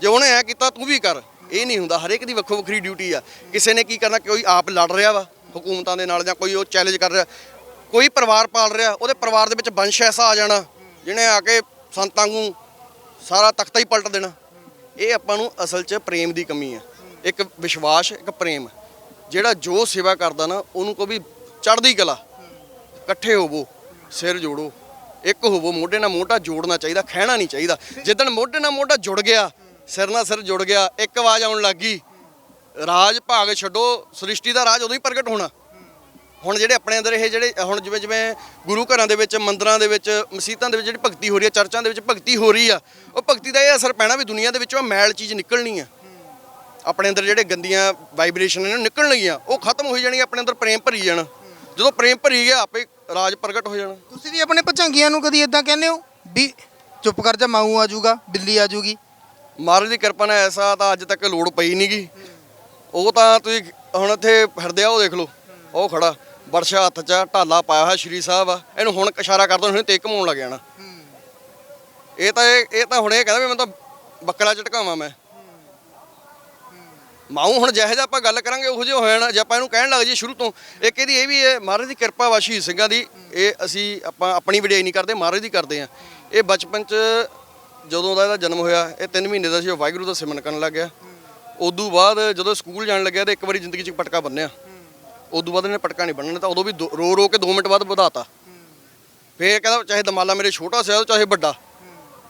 A: ਜੇ ਉਹਨੇ ਐ ਕੀਤਾ, ਤੂੰ ਵੀ ਕਰ। ਇਹ ਨਹੀਂ ਹੁੰਦਾ, ਹਰੇਕ ਦੀ ਵੱਖੋ ਵੱਖਰੀ ਡਿਊਟੀ ਆ। ਕਿਸੇ ਨੇ ਕੀ ਕਰਨਾ, ਕੋਈ ਆਪ ਲੜ ਰਿਹਾ ਵਾ ਹਕੂਮਤਾਂ ਦੇ ਨਾਲ ਜਾਂ ਕੋਈ ਉਹ ਚੈਲੰਜ ਕਰ ਰਿਹਾ। ਕੋਈ ਪਰਿਵਾਰ ਪਾਲ ਰਿਹਾ, ਉਹਦੇ ਪਰਿਵਾਰ ਦੇ ਵਿੱਚ ਵੰਸ਼ ਐਸਾ ਆ ਜਾਣਾ, ਜਿਹਨੇ ਆ ਕੇ ਸੰਤਾਂ ਨੂੰ ਸਾਰਾ ਤਖਤਾ ਹੀ ਪਲਟ ਦੇਣਾ। ਇਹ ਆਪਾਂ ਨੂੰ ਅਸਲ 'ਚ ਪ੍ਰੇਮ ਦੀ ਕਮੀ ਆ। ਇੱਕ ਵਿਸ਼ਵਾਸ, ਇੱਕ ਪ੍ਰੇਮ। ਜਿਹੜਾ ਜੋ ਸੇਵਾ ਕਰਦਾ ਨਾ, ਉਹਨੂੰ ਕੋ ਵੀ ਚੜ੍ਹਦੀ ਕਲਾ। ਇਕੱਠੇ ਹੋਵੋ, ਸਿਰ ਜੋੜੋ। ਇੱਕ ਹੋਵੋ, ਮੋਢੇ ਨਾਲ ਮੋਢਾ ਜੋੜਨਾ ਚਾਹੀਦਾ, ਖਹਿਣਾ ਨਹੀਂ ਚਾਹੀਦਾ। ਜਿੱਦਣ ਮੋਢੇ ਨਾਲ ਮੋਢਾ ਜੁੜ ਗਿਆ ਸਿਰ ਨਾਲ ਸਿਰ ਜੁੜ ਗਿਆ, ਇੱਕ ਆਵਾਜ਼ ਆਉਣ ਲੱਗੀ ਰਾਜ ਭਾਗ ਛੱਡੋ, ਸ੍ਰਿਸ਼ਟੀ ਦਾ ਰਾਜ ਉਦੋਂ ਹੀ ਪ੍ਰਗਟ ਹੋਣਾ। ਹੁਣ ਜਿਹੜੇ ਆਪਣੇ ਅੰਦਰ ਇਹ ਜਿਹੜੇ, ਹੁਣ ਜਿਵੇਂ ਜਿਵੇਂ ਗੁਰੂ ਘਰਾਂ ਦੇ ਵਿੱਚ, ਮੰਦਰਾਂ ਦੇ ਵਿੱਚ, ਮਸੀਤਾਂ ਦੇ ਵਿੱਚ ਜਿਹੜੀ ਭਗਤੀ ਹੋ ਰਹੀ ਹੈ ਚਰਚਾਂ ਦੇ ਵਿੱਚ ਭਗਤੀ ਹੋ ਰਹੀ ਆ, ਉਹ ਭਗਤੀ ਦਾ ਇਹ ਅਸਰ ਪੈਣਾ ਵੀ ਦੁਨੀਆ ਦੇ ਵਿੱਚੋਂ ਮੈਲ ਚੀਜ਼ ਨਿਕਲਣੀ ਆ। ਆਪਣੇ ਅੰਦਰ ਜਿਹੜੇ ਗੰਦੀਆਂ ਵਾਈਬ੍ਰੇਸ਼ਨ ਨੇ ਨਿਕਲਣ ਲੱਗੀਆਂ, ਉਹ ਖਤਮ ਹੋ ਜਾਣੀ ਆਪਣੇ ਅੰਦਰ ਪ੍ਰੇਮ ਭਰੀ ਜਾਣਾ। ਜਦੋਂ ਪ੍ਰੇਮ ਭਰੀ ਗਿਆ, ਆਪੇ ਰਾਜ ਪ੍ਰਗਟ ਹੋ ਜਾਣਾ।
B: ਤੁਸੀਂ ਵੀ ਆਪਣੇ ਭਚੰਗੀਆਂ ਨੂੰ ਕਦੀ ਇਦਾਂ ਕਹਿੰਦੇ ਹੋ? ਵੀ ਚੁੱਪ ਕਰ ਜਾ, ਮਾਊ ਆ ਜਾਊਗਾ, ਬਿੱਲੀ ਆ ਜਾਊਗੀ।
A: ਮਹਾਰਾਜ ਦੀ ਕਿਰਪਾ ਨਾਲ ਐਸਾ ਤਾਂ ਅੱਜ ਤੱਕ ਲੋੜ ਪਈ ਨਹੀਂਗੀ ਉਹ ਤਾਂ ਤੁਸੀਂ ਹੁਣ ਇੱਥੇ ਫਿਰਦੇ ਆ, ਉਹ ਦੇਖ ਲਓ। ਉਹ ਖੜਾ। ਵਰਸ਼ਾ ਹੱਥ 'ਚ ਢਾਲਾ ਪਾਇਆ ਹੋਇਆ ਸ਼੍ਰੀ ਸਾਹਿਬ ਆ। ਇਹਨੂੰ ਹੁਣ ਇਸ਼ਾਰਾ ਕਰਦਾ ਦੋ ਤੇ ਘਮਾਉਣ ਲੱਗ ਜਾਣਾ। ਇਹ ਤਾਂ ਇਹ ਇਹ ਤਾਂ ਹੁਣ ਇਹ ਕਹਿੰਦਾ ਵੀ ਮੈਂ ਤਾਂ ਬੱਕਰਾ ਝਟਕਾਵਾਂ ਮੈਂ। ਮਾਊ ਹੁਣ ਜਿਹੋ ਜਿਹਾ ਆਪਾਂ ਗੱਲ ਕਰਾਂਗੇ, ਉਹੋ ਜਿਹਾ ਹੋ ਜਾਣਾ। ਜੇ ਆਪਾਂ ਇਹਨੂੰ ਕਹਿਣ ਲੱਗ ਜੀ ਸ਼ੁਰੂ ਤੋਂ, ਇੱਕ ਇਹਦੀ ਇਹ ਵੀ ਹੈ, ਮਹਾਰਾਜ ਦੀ ਕਿਰਪਾ ਵਾਸ਼ੀ ਸ਼ਹੀਦ ਸਿੰਘਾਂ ਦੀ। ਇਹ ਅਸੀਂ ਆਪਾਂ ਆਪਣੀ ਵਡਿਆਈ ਨਹੀਂ ਕਰਦੇ, ਮਹਾਰਾਜ ਦੀ ਕਰਦੇ ਆ। ਇਹ ਬਚਪਨ 'ਚ ਜਦੋਂ ਦਾ ਇਹਦਾ ਜਨਮ ਹੋਇਆ, ਇਹ 3 ਮਹੀਨੇ ਦਾ ਸੀ, ਉਹ ਵਾਹਿਗੁਰੂ ਦਾ ਸਿਮਰਨ ਕਰਨ ਲੱਗ ਗਿਆ। ਉਦੋਂ ਬਾਅਦ ਜਦੋਂ ਸਕੂਲ ਜਾਣ ਲੱਗਿਆ ਤੇ ਇੱਕ ਵਾਰੀ ਜ਼ਿੰਦਗੀ 'ਚ ਪਟਕਾ ਬੰਨਿਆ। ਉਦੋਂ ਬਾਅਦ ਇਹਨੇ ਪਟਕਾ ਨਹੀਂ ਬੰਨਣਾ, ਤਾਂ ਉਦੋਂ ਵੀ ਰੋ ਰੋ ਕੇ 2 ਮਿੰਟ ਬਾਅਦ ਵਧਾਤਾ। ਫੇਰ ਕਹਿੰਦਾ ਚਾਹੇ ਦਮਾਲਾ ਮੇਰੇ ਛੋਟਾ ਸਿਆ ਚਾਹੇ ਵੱਡਾ।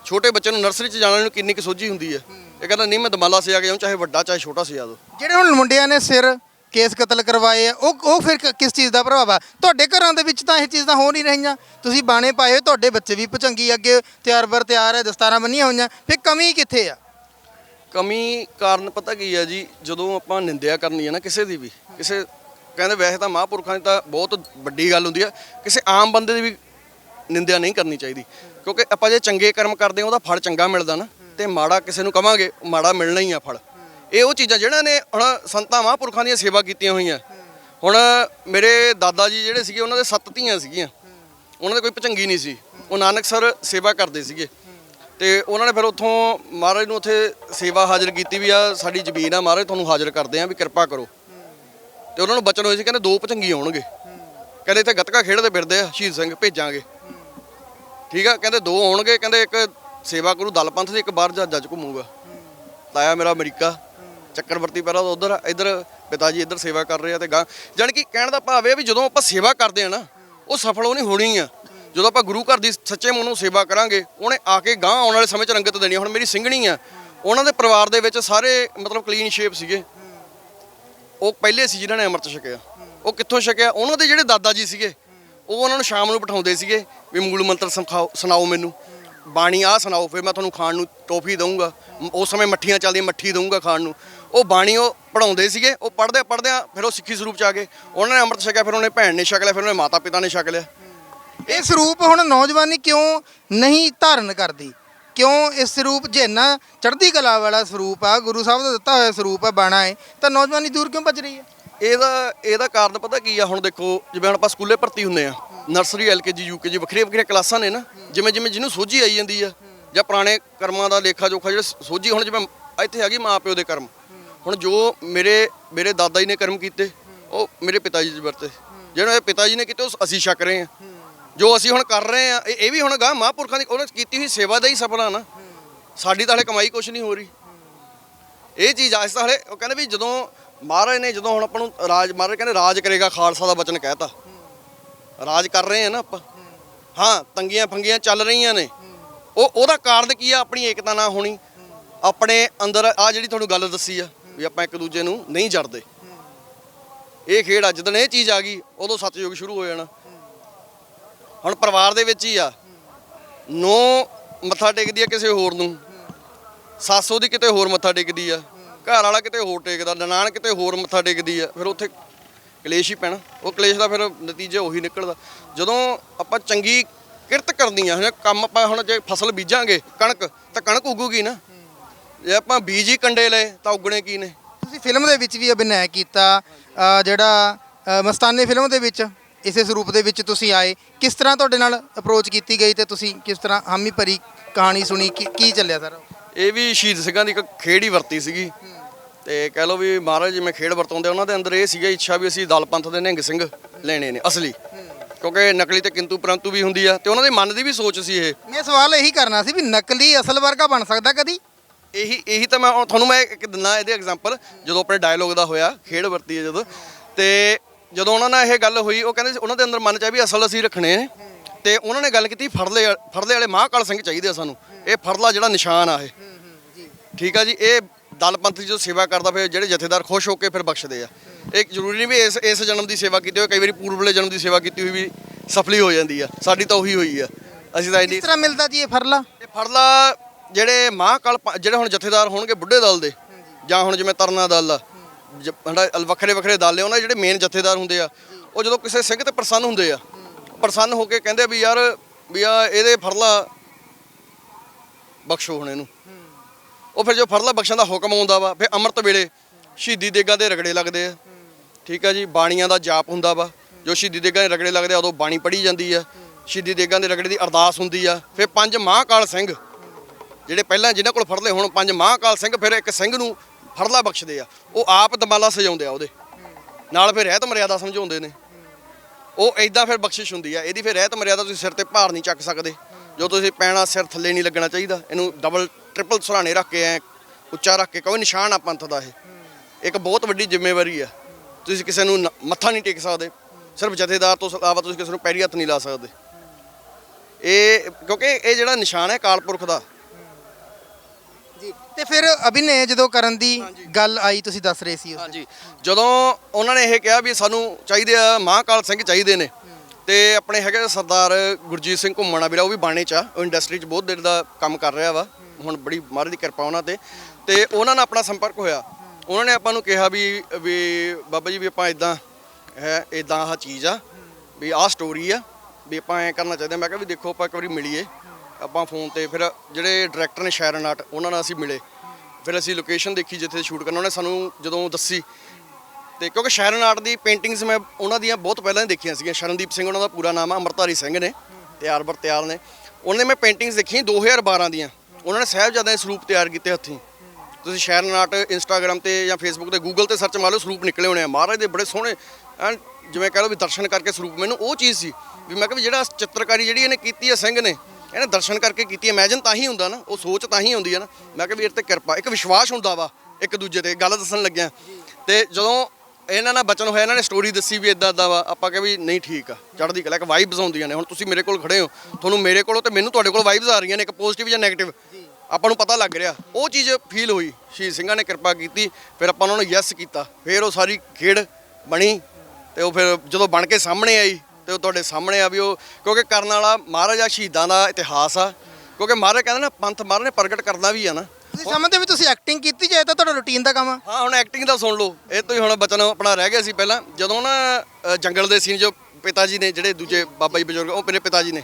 A: ਛੋਟੇ ਬੱਚੇ ਨੂੰ ਨਰਸਰੀ 'ਚ ਜਾਣ ਨੂੰ ਕਿੰਨੀ ਕੁ ਸੋਝੀ ਹੁੰਦੀ ਹੈ। ਇਹ ਕਹਿੰਦਾ, ਨਹੀਂ, ਮੈਂ ਦਮਾਲਾ ਸਿਆ ਕੇ ਜਾਊਂ, ਚਾਹੇ ਵੱਡਾ, ਚਾਹੇ ਛੋਟਾ ਸਿਆ ਦੋ।
B: ਜਿਹੜੇ ਹੁਣ ਮੁੰਡਿਆਂ ਨੇ ਸਿਰ ਕੇਸ ਕਤਲ ਕਰਵਾਏ ਆ, ਉਹ ਉਹ ਫਿਰ ਕ- ਕਿਸ ਚੀਜ਼ ਦਾ ਪ੍ਰਭਾਵ ਆ? ਤੁਹਾਡੇ ਘਰਾਂ ਦੇ ਵਿੱਚ ਤਾਂ ਇਹ ਚੀਜ਼ਾਂ ਹੋ ਨਹੀਂ ਰਹੀਆਂ। ਤੁਸੀਂ ਬਾਣੇ ਪਾਏ ਹੋਏ, ਤੁਹਾਡੇ ਬੱਚੇ ਵੀ ਭਚੰਗੀ ਅੱਗੇ ਤਿਆਰ ਬਰ ਤਿਆਰ ਹੈ, ਦਸਤਾਰਾਂ ਬੰਨੀਆਂ ਹੋਈਆਂ, ਫਿਰ ਕਮੀ ਕਿੱਥੇ ਆ?
A: ਕਮੀ ਕਾਰਨ ਪਤਾ ਕੀ ਹੈ ਜੀ, ਜਦੋਂ ਆਪਾਂ ਨਿੰਦਿਆ ਕਰਨੀ ਹੈ ਨਾ ਕਿਸੇ ਦੀ ਵੀ, ਕਿਸੇ ਕਹਿੰਦੇ ਵੈਸੇ ਤਾਂ ਮਹਾਂਪੁਰਖਾਂ ਦੀ ਤਾਂ ਬਹੁਤ ਵੱਡੀ ਗੱਲ ਹੁੰਦੀ ਆ, ਕਿਸੇ ਆਮ ਬੰਦੇ ਦੀ ਵੀ ਨਿੰਦਿਆ ਨਹੀਂ ਕਰਨੀ ਚਾਹੀਦੀ। ਕਿਉਂਕਿ ਆਪਾਂ ਜੇ ਚੰਗੇ ਕਰਮ ਕਰਦੇ ਹਾਂ, ਉਹਦਾ ਫਲ ਚੰਗਾ ਮਿਲਦਾ ਨਾ, ਤੇ ਮਾੜਾ ਕਿਸੇ ਨੂੰ ਕਵਾਂਗੇ, ਮਾੜਾ ਮਿਲਣਾ ਹੀ ਆ ਫਲ। ਇਹ ਉਹ ਚੀਜ਼ਾਂ ਜਿਹੜੀਆਂ ਨੇ ਹੁਣ ਸੰਤਾਂ ਮਹਾਂਪੁਰਖਾਂ ਦੀਆਂ ਸੇਵਾ ਕੀਤੀਆਂ ਹੋਈਆਂ। ਹੁਣ ਮੇਰੇ ਦਾਦਾ ਜੀ ਜਿਹੜੇ ਸੀਗੇ, ਉਹਨਾਂ ਦੇ ਸੱਤ ਧੀਆਂ ਸੀਗੀਆਂ। ਉਹਨਾਂ ਦੇ ਕੋਈ ਪਚੰਗੀ ਨਹੀਂ ਸੀ। ਉਹ ਨਾਨਕ ਸਰ ਸੇਵਾ ਕਰਦੇ ਸੀਗੇ। ਤੇ ਉਹਨਾਂ ਨੇ ਫਿਰ ਉੱਥੋਂ ਮਹਾਰਾਜ ਨੂੰ ਉੱਥੇ ਸੇਵਾ ਹਾਜ਼ਰ ਕੀਤੀ ਵੀ ਆ, ਸਾਡੀ ਜ਼ਮੀਨ ਆ ਮਹਾਰਾਜ, ਤੁਹਾਨੂੰ ਹਾਜ਼ਰ ਕਰਦੇ ਆ ਵੀ ਕਿਰਪਾ ਕਰੋ। ਤੇ ਉਹਨਾਂ ਨੂੰ ਬਚਨ ਹੋਏ ਸੀ, ਕਹਿੰਦੇ ਦੋ ਪਚੰਗੀ ਆਉਣਗੇ। ਕਹਿੰਦੇ ਇੱਥੇ ਗੱਤਕਾ ਖੇਡਦੇ ਫਿਰਦੇ ਆ, ਸ਼ਹੀਦ ਸਿੰਘ ਭੇਜਾਂਗੇ। ਠੀਕ ਆ? ਕਹਿੰਦੇ ਦੋ ਆਉਣਗੇ, ਕਹਿੰਦੇ ਇੱਕ ਸੇਵਾ ਕਰੂ ਦਲ ਪੰਥ ਦੀ, ਇੱਕ ਬਾਹਰ ਜਾ ਜੱਜ ਘੁੰਮੂਗਾ। ਤਾਇਆ ਮੇਰਾ ਅਮਰੀਕਾ। ਚੱਕਰਵਰਤੀ ਪਹਿਲਾਂ ਉਧਰ, ਇੱਧਰ ਪਿਤਾ ਜੀ ਇੱਧਰ ਸੇਵਾ ਕਰ ਰਹੇ ਆ ਤੇ ਗਾਂ, ਜਾਣੀ ਕਿ ਕਹਿਣ ਦਾ ਭਾਵ ਇਹ ਵੀ ਜਦੋਂ ਆਪਾਂ ਸੇਵਾ ਕਰਦੇ ਆ ਨਾ, ਉਹ ਸਫਲ ਹੋਣੀ ਹੋਣੀ ਆ। ਜਦੋਂ ਆਪਾਂ ਗੁਰੂ ਘਰ ਦੀ ਸੱਚੇ ਮਨ ਨੂੰ ਸੇਵਾ ਕਰਾਂਗੇ, ਉਹਨੇ ਆ ਕੇ ਗਾਂ ਆਉਣ ਵਾਲੇ ਸਮੇਂ 'ਚ ਰੰਗਤ ਦੇਣੀ ਆ। ਹੁਣ ਮੇਰੀ ਸਿੰਘਣੀ ਆ, ਉਹਨਾਂ ਦੇ ਪਰਿਵਾਰ ਦੇ ਵਿੱਚ ਸਾਰੇ ਮਤਲਬ ਕਲੀਨ ਸ਼ੇਪ ਸੀਗੇ। ਉਹ ਪਹਿਲੇ ਸੀ ਜਿਨ੍ਹਾਂ ਨੇ ਅੰਮ੍ਰਿਤ ਛਕਿਆ। ਉਹ ਕਿੱਥੋਂ ਛਕਿਆ? ਉਹਨਾਂ ਦੇ ਜਿਹੜੇ ਦਾਦਾ ਜੀ ਸੀਗੇ, ਉਹ ਉਹਨਾਂ ਨੂੰ ਸ਼ਾਮ ਨੂੰ ਬਿਠਾਉਂਦੇ ਸੀਗੇ ਵੀ ਮੂਲ ਮੰਤਰ ਸਮਖਾਓ ਸੁਣਾਓ ਮੈਨੂੰ। ਬਾਣੀ ਆ ਸੁਣਾਓ, ਫਿਰ ਮੈਂ ਤੁਹਾਨੂੰ ਖਾਣ ਨੂੰ ਟੋਫੀ ਦਊਂਗਾ। ਉਸ ਸਮੇਂ ਮੱਠੀਆਂ ਚੱਲਦੀਆਂ, ਮੱਠੀ ਦਊਂਗਾ ਖਾਣ ਨੂੰ। ਉਹ ਬਾਣੀ ਉਹ ਪੜਾਉਂਦੇ ਸੀਗੇ ਉਹ ਪੜਦੇ ਪੜਦੇ ਫਿਰ ਉਹ ਸਿੱਖੀ ਸਰੂਪ ਚ ਆ ਗਏ। ਉਹਨਾਂ ਨੇ ਅੰਮ੍ਰਿਤ ਛਕਿਆ ਫਿਰ ਉਹਨੇ ਭੈਣ ਨੇ ਛਕ ਲਿਆ ਫਿਰ ਉਹਨੇ ਮਾਤਾ ਪਿਤਾ ਨੇ ਛਕ ਲਿਆ।
B: ਇਹ ਸਰੂਪ ਹੁਣ ਨੌਜਵਾਨੀ ਕਿਉਂ ਨਹੀਂ ਧਾਰਨ ਕਰਦੀ? ਕਿਉਂ ਇਸ ਸਰੂਪ ਜੇ ਇੰਨਾ ਚੜ੍ਹਦੀ ਕਲਾ ਵਾਲਾ ਸਰੂਪ ਆ? ਗੁਰੂ ਸਾਹਿਬ ਦਾ ਦਿੱਤਾ ਹੋਇਆ ਸਰੂਪ ਆ ਬਾਣਾ ਹੈ ਤਾਂ ਨੌਜਵਾਨੀ ਦੂਰ ਕਿਉਂ ਭੱਜ ਰਹੀ ਹੈ
A: ਇਹਦਾ ਇਹਦਾ ਕਾਰਨ ਪਤਾ ਕੀ ਆ? ਹੁਣ ਦੇਖੋ ਜਿਵੇਂ ਹੁਣ ਆਪਾਂ ਸਕੂਲੇ ਭਰਤੀ ਹੁੰਦੇ ਆ ਨਰਸਰੀ ਐਲਕੇਜੀ ਯੂਕੇਜੀ ਵੱਖਰੀਆਂ ਵੱਖਰੀਆਂ ਕਲਾਸਾਂ ਨੇ ਨਾ ਜਿਵੇਂ ਜਿਵੇਂ ਜਿਹਨੂੰ ਸੋਝੀ ਆਈ ਜਾਂਦੀ ਆ ਜਾਂ ਪੁਰਾਣੇ ਕਰਮਾਂ ਦਾ ਲੇਖਾ ਜੋਖਾ ਜਿਹੜੇ ਸੋਝੀ ਹੁਣ ਜਿਵੇਂ ਇੱਥੇ ਹੈਗੀ ਮਾਂ ਪਿਓ ਦੇ ਕਰਮ। ਹੁਣ ਜੋ ਮੇਰੇ ਮੇਰੇ ਦਾਦਾ ਜੀ ਨੇ ਕਰਮ ਕੀਤੇ, ਉਹ ਮੇਰੇ ਪਿਤਾ ਜੀ ਦੇ ਵਰਤੇ। ਜਿਹੜੇ ਇਹ ਪਿਤਾ ਜੀ ਨੇ ਕੀਤੇ ਉਹ ਅਸੀਂ ਛਕ ਰਹੇ ਹਾਂ। ਜੋ ਅਸੀਂ ਹੁਣ ਕਰ ਰਹੇ ਆ ਇਹ ਵੀ ਹੁਣ ਗਾ ਮਹਾਂਪੁਰਖਾਂ ਦੀ, ਉਹਨਾਂ ਕੀਤੀ ਹੋਈ ਸੇਵਾ ਦਾ ਹੀ ਸਫਲ ਨਾ। ਸਾਡੀ ਤਾਂ ਹਲੇ ਕਮਾਈ ਕੁਛ ਨਹੀਂ ਹੋ ਰਹੀ। ਇਹ ਚੀਜ਼ ਆ, ਇਸ ਤਾਂ ਹਲੇ ਉਹ ਕਹਿੰਦੇ ਵੀ ਜਦੋਂ ਮਹਾਰਾਜ ਨੇ, ਜਦੋਂ ਹੁਣ ਆਪਾਂ ਨੂੰ ਰਾਜ, ਮਹਾਰਾਜ ਕਹਿੰਦੇ ਰਾਜ ਕਰੇਗਾ, ਖਾਲਸਾ ਦਾ ਬਚਨ ਕਹਿਤਾ। ਰਾਜ ਕਰ ਰਹੇ ਆ ਨਾ ਆਪਾਂ। ਹਾਂ, ਤੰਗੀਆਂ ਫੰਗੀਆਂ ਚੱਲ ਰਹੀਆਂ ਨੇ। ਉਹ, ਉਹਦਾ ਕਾਰਨ ਕੀ ਆ, ਆਪਣੀ ਏਕਤਾ ਨਾ ਹੋਣੀ? ਆਪਣੇ ਅੰਦਰ ਆ ਜਿਹੜੀ ਤੁਹਾਨੂੰ ਗੱਲ ਦੱਸੀ ਆ। ਵੀ ਆਪਾਂ ਇੱਕ ਦੂਜੇ ਨੂੰ ਨਹੀਂ ਜੜਦੇ। ਇਹ ਖੇਡ ਅੱਜ ਦਿਨ ਇਹ ਚੀਜ਼ ਆ ਗਈ, ਉਦੋਂ ਸਤਯੁਗ ਸ਼ੁਰੂ ਹੋ ਜਾਣਾ। ਹੁਣ ਪਰਿਵਾਰ ਦੇ ਵਿੱਚ ਹੀ ਆ। ਨੋ ਮੱਥਾ ਟੇਕਦੀ ਆ ਕਿਸੇ ਹੋਰ ਨੂੰ। ਸਾਸੋ ਦੀ ਕਿਤੇ ਹੋਰ ਮੱਥਾ ਟੇਕਦੀ ਆ। ਘਰ ਵਾਲਾ ਕਿਤੇ ਹੋਰ ਟੇਕਦਾ, ਨਨਾਣ ਕਿਤੇ ਹੋਰ ਮੱਥਾ ਟੇਕਦੀ ਆ। ਫਿਰ ਉੱਥੇ ਕਲੇਸ਼ ਹੀ ਪੈਣਾ। ਉਹ ਕਲੇਸ਼ ਦਾ ਫਿਰ ਨਤੀਜਾ ਉਹੀ ਨਿਕਲਦਾ। ਜਦੋਂ ਆਪਾਂ ਚੰਗੀ ਕਿਰਤ ਕਰਦੀਆਂ ਹੁਣ ਕੰਮ ਆਪਾਂ ਹੁਣ ਜੇ ਫਸਲ ਬੀਜਾਂਗੇ, ਕਣਕ, ਤਾਂ ਕਣਕ ਉਗੂਗੀ ਨਾ। ਜੇ ਆਪਾਂ ਬੀਜ ਹੀ ਕੰਡੇ ਲਏ ਤਾਂ ਉਗਣੇ ਕੀ ਨੇ?
B: ਤੁਸੀਂ ਫਿਲਮ ਦੇ ਵਿੱਚ ਵੀ ਅਭਿਨੈ ਕੀਤਾ ਅ, ਜਿਹੜਾ ਅ, ਮਸਤਾਨੇ ਫਿਲਮ ਦੇ ਵਿੱਚ ਇਸੇ ਸਰੂਪ ਦੇ ਵਿੱਚ ਤੁਸੀਂ ਆਏ। ਕਿਸ ਤਰ੍ਹਾਂ ਤੁਹਾਡੇ ਨਾਲ ਅਪਰੋਚ ਕੀਤੀ ਗਈ ਤੇ ਤੁਸੀਂ ਕਿਸ ਤਰ੍ਹਾਂ ਹਾਮੀ ਭਰੀ ਕਹਾਣੀ ਸੁਣੀ? ਕੀ ਕੀ ਚੱਲਿਆ ਸਰ?
A: ਇਹ ਵੀ ਸ਼ਹੀਦ ਸਿੰਘਾਂ ਦੀ ਇੱਕ ਖੇਡ ਹੀ ਵਰਤੀ ਸੀਗੀ। ਤੇ ਕਹਿ ਲਓ ਵੀ ਮਹਾਰਾਜ ਜਿਵੇਂ ਖੇਡ ਵਰਤਾਉਂਦੇ ਉਹਨਾਂ ਦੇ ਅੰਦਰ ਇਹ ਸੀਗਾ ਇੱਛਾ ਵੀ ਅਸੀਂ ਦਲ ਪੰਥ ਦੇ ਨਿਹੰਗ ਸਿੰਘ ਲੈਣੇ ਨੇ ਅਸਲੀ। ਕਿਉਂਕਿ ਨਕਲੀ ਤੇ ਕਿੰਤੂ ਪਰੰਤੂ ਵੀ ਹੁੰਦੀ ਆ ਤੇ ਉਹਨਾਂ ਦੇ ਮਨ ਦੀ ਵੀ ਸੋਚ ਸੀ ਇਹ।
B: ਮੈਂ ਸਵਾਲ ਇਹੀ ਕਰਨਾ ਸੀ ਵੀ ਨਕਲੀ ਅਸਲ ਵਰਗਾ ਬਣ ਸਕਦਾ ਕਦੀ?
A: ਇਹੀ ਇਹੀ ਤਾਂ ਮੈਂ ਹੁਣ ਤੁਹਾਨੂੰ ਮੈਂ ਇੱਕ ਦਿਨਾ ਇਹਦੇ ਐਗਜ਼ਾਮਪਲ ਜਦੋਂ ਆਪਣੇ ਡਾਇਲੋਗ ਦਾ ਹੋਇਆ ਖੇਡ ਵਰਤੀ ਹੈ ਜਦੋਂ। ਤੇ ਜਦੋਂ ਉਹਨਾਂ ਨਾਲ ਇਹ ਗੱਲ ਹੋਈ ਉਹ ਕਹਿੰਦੇ ਉਹਨਾਂ ਦੇ ਅੰਦਰ ਮਨ ਚ ਆ ਵੀ ਅਸਲ ਅਸੀਂ ਰੱਖਣੇ ਨੇ। ਤੇ ਉਹਨਾਂ ਨੇ ਗੱਲ ਕੀਤੀ ਫੜਲੇ ਫੜਲੇ ਵਾਲੇ ਮਹਾਕਾਲ ਸਿੰਘ ਚਾਹੀਦੇ ਆ ਸਾਨੂੰ। ਇਹ ਫੜਲਾ ਜਿਹੜਾ ਨਿਸ਼ਾਨ ਆ ਇਹ। ਠੀਕ ਆ ਜੀ ਇਹ ਦਲ ਪੰਥ ਦੀ ਜੋ ਸੇਵਾ ਕਰਦਾ ਫਿਰ ਜਿਹੜੇ ਜਥੇਦਾਰ ਖੁਸ਼ ਹੋ ਕੇ ਫਿਰ ਬਖਸ਼ਦੇ ਆ। ਇਹ ਜ਼ਰੂਰੀ ਨਹੀਂ ਵੀ ਇਸ ਇਸ ਜਨਮ ਦੀ ਸੇਵਾ ਕੀਤੀ ਹੋਵੇ ਕਈ ਵਾਰੀ ਪੂਰਬਲੇ ਜਨਮ ਦੀ ਸੇਵਾ ਕੀਤੀ ਹੋਈ ਵੀ ਸਫਲੀ ਹੋ ਜਾਂਦੀ ਆ। ਸਾਡੀ ਤਾਂ ਉਹੀ ਹੋਈ ਆ। ਅਸੀਂ ਤਾਂ ਇੰਨੀ
B: ਕਿਸ ਤਰ੍ਹਾਂ ਮਿਲਦਾ ਜੀ ਇਹ ਫਰਲਾ
A: ਇਹ ਫੜਲਾ ਜਿਹੜੇ ਮਹਾਕਾਲ ਪ- ਜਿਹੜੇ ਹੁਣ ਜਥੇਦਾਰ ਹੋਣਗੇ ਬੁੱਢੇ ਦਲ ਦੇ ਜਾਂ ਹੁਣ ਜਿਵੇਂ ਤਰਨਾ ਦਲ ਆ ਜ- ਅਲ- ਵੱਖਰੇ ਵੱਖਰੇ ਦਲ ਨੇ ਉਹਨਾਂ ਦੇ ਜਿਹੜੇ ਮੇਨ ਜਥੇਦਾਰ ਹੁੰਦੇ ਆ ਉਹ ਜਦੋਂ ਕਿਸੇ ਸਿੰਘ ਤੇ ਪ੍ਰਸੰਨ ਹੁੰਦੇ ਆ ਪ੍ਰਸੰਨ ਹੋ ਕੇ ਕਹਿੰਦੇ ਵੀ ਯਾਰ ਵੀ ਆ ਇਹਦੇ ਫੜਲਾ ਬਖਸ਼ੋ ਹੁਣ ਇਹਨੂੰ। ਉਹ ਫਿਰ ਜੋ ਫੜਲਾ ਬਖਸ਼ਣ ਦਾ ਹੁਕਮ ਆਉਂਦਾ ਵਾ ਫਿਰ ਅੰਮ੍ਰਿਤ ਵੇਲੇ ਸ਼ਹੀਦੀ ਦੇਗਾਂ ਦੇ ਰਗੜੇ ਲੱਗਦੇ ਆ। ਠੀਕ ਆ ਜੀ ਬਾਣੀਆਂ ਦਾ ਜਾਪ ਹੁੰਦਾ ਵਾ ਜੋ ਸ਼ਹੀਦੀ ਦੇਗਾਂ ਦੇ ਰਗੜੇ ਲੱਗਦੇ ਆ ਉਦੋਂ ਬਾਣੀ ਪੜ੍ਹੀ ਜਾਂਦੀ ਆ। ਸ਼ਹੀਦੀ ਦੇਗਾਂ ਦੇ ਰਗੜੇ ਦੀ ਅਰਦਾਸ ਹੁੰਦੀ ਆ। ਫਿਰ ਪੰਜ ਮਹਾਂਕਾਲ ਸਿੰਘ ਜਿਹੜੇ ਪਹਿਲਾਂ ਜਿਨ੍ਹਾਂ ਕੋਲ ਫੜਲੇ ਹੁਣ ਪੰਜ ਮਹਾਂਕਾਲ ਸਿੰਘ ਫਿਰ ਇੱਕ ਸਿੰਘ ਨੂੰ ਫੜਲਾ ਬਖਸ਼ਦੇ ਆ। ਉਹ ਆਪ ਦਮਾਲਾ ਸਜਾਉਂਦੇ ਆ ਉਹਦੇ। ਨਾਲ ਫਿਰ ਰਹਿਤ ਮਰਿਆਦਾ ਸਮਝਾਉਂਦੇ ਨੇ। ਉਹ ਐਦਾਂ ਫਿਰ ਬਖਸ਼ਿਸ਼ ਹੁੰਦੀ ਆ। ਇਹਦੀ ਫਿਰ ਰਹਿਤ ਮਰਿਆਦਾ ਤੁਸੀਂ ਸਿਰ ਤੇ ਭਾਰ ਨਹੀਂ ਚੱਕ ਸਕਦੇ। ਜੋ ਤੁਸੀਂ ਪੈਣਾ ਸਿਰ ਥੱਲੇ ਨਹੀਂ ਲੱਗਣਾ ਚਾਹੀਦਾ। ਇਹਨੂੰ ਡਬਲ ਟ੍ਰਿਪਲ ਸਰਾਣੇ ਰੱਖ ਕੇ ਐ ਉੱਚਾ ਰੱਖ ਕੇ ਕਹੋ, ਨਿਸ਼ਾਨ ਆ ਪੰਥ ਦਾ ਇਹ। ਇੱਕ ਬਹੁਤ ਵੱਡੀ ਜ਼ਿੰਮੇਵਾਰੀ ਆ। ਤੁਸੀਂ ਕਿਸੇ ਨੂੰ ਮੱਥਾ ਨਹੀਂ ਟੇਕ ਸਕਦੇ। ਸਿਰਫ ਜਥੇਦਾਰ ਤੋਂ ਇਲਾਵਾ ਤੁਸੀਂ ਕਿਸੇ ਨੂੰ ਪੈਰੀ ਹੱਥ ਨਹੀਂ ਲਾ ਸਕਦੇ। ਇਹ, ਕਿਉਂਕਿ ਇਹ ਜਿਹੜਾ ਨਿਸ਼ਾਨ ਹੈ ਕਾਲਪੁਰਖ ਦਾ
B: ਤੇ ਫਿਰ ਅਭਿਨੇ ਜਦੋਂ ਕਰਨ ਦੀ ਗੱਲ ਆਈ ਤੁਸੀਂ ਦੱਸ ਰਹੇ ਸੀ ਉਸ
A: ਹਾਂਜੀ। ਜਦੋਂ ਉਹਨਾਂ ਨੇ ਇਹ ਕਿਹਾ ਵੀ ਸਾਨੂੰ ਚਾਹੀਦੇ ਆ ਮਹਾਂਕਾਲ ਸਿੰਘ ਚਾਹੀਦੇ ਨੇ ਤੇ ਆਪਣੇ ਹੈਗੇ ਸਰਦਾਰ ਗੁਰਜੀਤ ਸਿੰਘ ਘੁੰਮਣਾ ਵੀਰਾ ਉਹ ਵੀ ਬਾਣੇ ਚ ਆ ਉਹ ਇੰਡਸਟਰੀ ਚ ਬਹੁਤ ਦੇਰ ਦਾ ਕੰਮ ਕਰ ਰਿਹਾ ਵਾ ਹੁਣ ਬੜੀ ਮਹਾਰਾਜ ਦੀ ਕਿਰਪਾ ਉਹਨਾਂ ਤੇ। ਤੇ ਉਹਨਾਂ ਨਾਲ ਆਪਣਾ ਸੰਪਰਕ ਹੋਇਆ। ਉਹਨਾਂ ਨੇ ਆਪਾਂ ਨੂੰ ਕਿਹਾ ਵੀ ਵੀ ਬਾਬਾ ਜੀ ਵੀ ਆਪਾਂ ਇਦਾਂ ਹੈ ਇਦਾਂ ਆਹ ਚੀਜ਼ ਆ ਵੀ ਆਹ ਸਟੋਰੀ ਆ ਵੀ ਆਪਾਂ ਐ ਕਰਨਾ ਚਾਹੀਦਾ। ਮੈਂ ਕਿਹਾ ਵੀ ਦੇਖੋ ਆਪਾਂ ਇੱਕ ਵਾਰੀ ਮਿਲੀਏ। ਆਪਾਂ ਫੋਨ ਤੇ ਫਿਰ ਜਿਹੜੇ ਡਾਇਰੈਕਟਰ ਨੇ ਸ਼ੈਰਨ ਆਰਟ ਉਹਨਾਂ ਨਾਲ ਅਸੀਂ ਮਿਲੇ। ਫਿਰ ਅਸੀਂ ਲੋਕੇਸ਼ਨ ਦੇਖੀ ਜਿੱਥੇ ਸ਼ੂਟ ਕਰਨਾ, ਉਹਨੇ ਸਾਨੂੰ ਜਦੋਂ ਦੱਸੀ। ਤੇ ਕਿਉਂਕਿ ਸ਼ਰਨ ਆਰਟ ਦੀ ਪੇਂਟਿੰਗਸ ਮੈਂ ਉਹਨਾਂ ਦੀਆਂ ਬਹੁਤ ਪਹਿਲਾਂ ਹੀ ਦੇਖੀਆਂ ਸੀਗੀਆਂ। ਸ਼ਰਨਦੀਪ ਸਿੰਘ ਉਹਨਾਂ ਦਾ ਪੂਰਾ ਨਾਮ ਆ, ਅੰਮ੍ਰਿਤਧਾਰੀ ਸਿੰਘ ਨੇ ਤੇ ਆਰਬਰ ਤਿਆਰ ਨੇ। ਉਹਨਾਂ ਨੇ ਮੈਂ ਪੇਂਟਿੰਗਸ ਦੇਖੀਆਂ 2012 ਦੀਆਂ। ਉਹਨਾਂ ਨੇ ਸਾਹਿਬਜ਼ਾਦਾ ਦੇ ਸਰੂਪ ਤਿਆਰ ਕੀਤੇ ਹੱਥੀਂ। ਤੁਸੀਂ ਸ਼ਰਨ ਆਰਟ ਇੰਸਟਾਗ੍ਰam ਤੇ ਜਾਂ ਫੇਸਬੁੱਕ ਤੇ ਗੂਗਲ ਤੇ ਸਰਚ ਮਾਰ ਲਓ ਸਰੂਪ ਨਿਕਲੇ ਹੋਣੇ ਆ। ਮਹਾਰਾਜ ਦੇ ਬੜੇ ਸੋਹਣੇ ਐਂ ਜਿਵੇਂ ਕਹ ਲਓ ਵੀ ਦਰਸ਼ਨ ਕਰਕੇ ਸਰੂਪ। ਮੈਨੂੰ ਉਹ ਚੀਜ਼ ਸੀ ਵੀ ਮੈਂ ਕਿਹਾ ਵੀ ਜਿਹੜਾ ਚਿੱਤਰਕਾਰੀ ਜਿਹੜੀ ਇਹਨੇ ਕੀਤੀ ਹੈ ਸਿੰਘ ਨੇ ਇਹਨੇ ਦਰਸ਼ਨ ਕਰਕੇ ਕੀਤੀ ਹੈ। ਇਮੇਜਿਨ ਤਾਂ ਹੀ ਹੁੰਦਾ ਨਾ, ਉਹ ਸੋਚ ਤਾਂ ਹੀ ਹੁੰਦੀ ਹੈ ਨਾ। ਮੈਂ ਕਿਹਾ ਵੀ ਇਹ ਤੇ ਕਿਰਪਾ, ਇੱਕ ਵਿਸ਼ਵਾਸ ਹੁੰਦਾ ਵਾ, ਇੱਕ ਦੂਜੇ ਤੇ ਗੱਲ ਦੱਸਣ ਲੱਗਿਆ। ਤੇ ਜਦੋਂ ਇਹਨਾਂ ਨਾਲ ਬਚਨ ਹੋਇਆ, ਇਹਨਾਂ ਨੇ ਸਟੋਰੀ ਦੱਸੀ ਵੀ ਇਦਾਂ ਦਾ ਵਾ, ਆਪਾਂ ਕਿਹਾ ਵੀ ਨਹੀਂ ਠੀਕ ਆ, ਚੜ੍ਹਦੀ ਕਲਾ, ਇੱਕ ਵਾਈਬਸ ਆਉਂਦੀਆਂ ਨੇ। ਹੁਣ ਤੁਸੀਂ ਮੇਰੇ ਕੋਲ ਖੜੇ ਹੋ, ਤੁਹਾਨੂੰ ਮੇਰੇ ਕੋਲੋਂ ਤੇ ਮੈਨੂੰ ਤੁਹਾਡੇ ਕੋਲ ਵਾਈਬਸ ਆ ਰਹੀਆਂ ਨੇ, ਇੱਕ ਪੋਜ਼ਿਟਿਵ ਜਾਂ 네ਗੇਟਿਵ ਆਪਾਂ ਨੂੰ ਪਤਾ ਲੱਗ ਰਿਹਾ। ਉਹ ਚੀਜ਼ ਫੀਲ ਹੋਈ, ਸ਼ਹੀਦ ਸਿੰਘਾਂ ਨੇ ਕਿਰਪਾ ਕੀਤੀ, ਫਿਰ ਆਪਾਂ ਉਹਨਾਂ ਨੂੰ ਯੈਸ ਕੀਤਾ। ਫਿਰ ਉਹ ਸਾਰੀ ਖੇਡ ਬਣੀ, ਤੇ ਉਹ ਫਿਰ ਜਦੋਂ ਬਣ ਕੇ ਸਾਹਮਣੇ ਆਈ ਤੇ ਉਹ ਤੁਹਾਡੇ ਸਾਹਮਣੇ ਆ ਵੀ ਉਹ ਕਿਉਂਕਿ ਕਰਨ ਵਾਲਾ ਮਹਾਰਾਜਾ ਸ਼ਹੀਦਾਂ ਦਾ ਇਤਿਹਾਸ ਆ। ਕਿਉਂਕਿ ਮਹਾਰਾਜ ਕਹਿੰਦੇ ਨਾ ਪੰਥ ਮਹਾਰਾਜ ਨੇ ਪ੍ਰਗਟ ਕਰਨਾ ਵੀ ਆ ਨਾ।
B: ਤੁਸੀਂ ਸਮਝਦੇ ਵੀ ਤੁਸੀਂ ਐਕਟਿੰਗ ਕੀਤੀ ਜਾਏ ਤਾਂ ਤੁਹਾਡਾ ਰੁਟੀਨ ਦਾ ਕੰਮ ਆ।
A: ਹਾਂ ਹੁਣ ਐਕਟਿੰਗ ਦਾ ਸੁਣ ਲਓ। ਇਹ ਤੋਂ ਹੀ ਹੁਣ ਬਚਨ ਆਪਣਾ ਰਹਿ ਗਿਆ ਸੀ ਪਹਿਲਾਂ। ਜਦੋਂ ਨਾ ਅ, ਜੰਗਲ ਦੇ ਸੀਨ ਜੋ ਪਿਤਾ ਜੀ ਨੇ ਜਿਹੜੇ ਦੂਜੇ ਬਾਬਾ ਜੀ ਬਜ਼ੁਰਗ ਉਹ ਮੇਰੇ ਪਿਤਾ ਜੀ ਨੇ।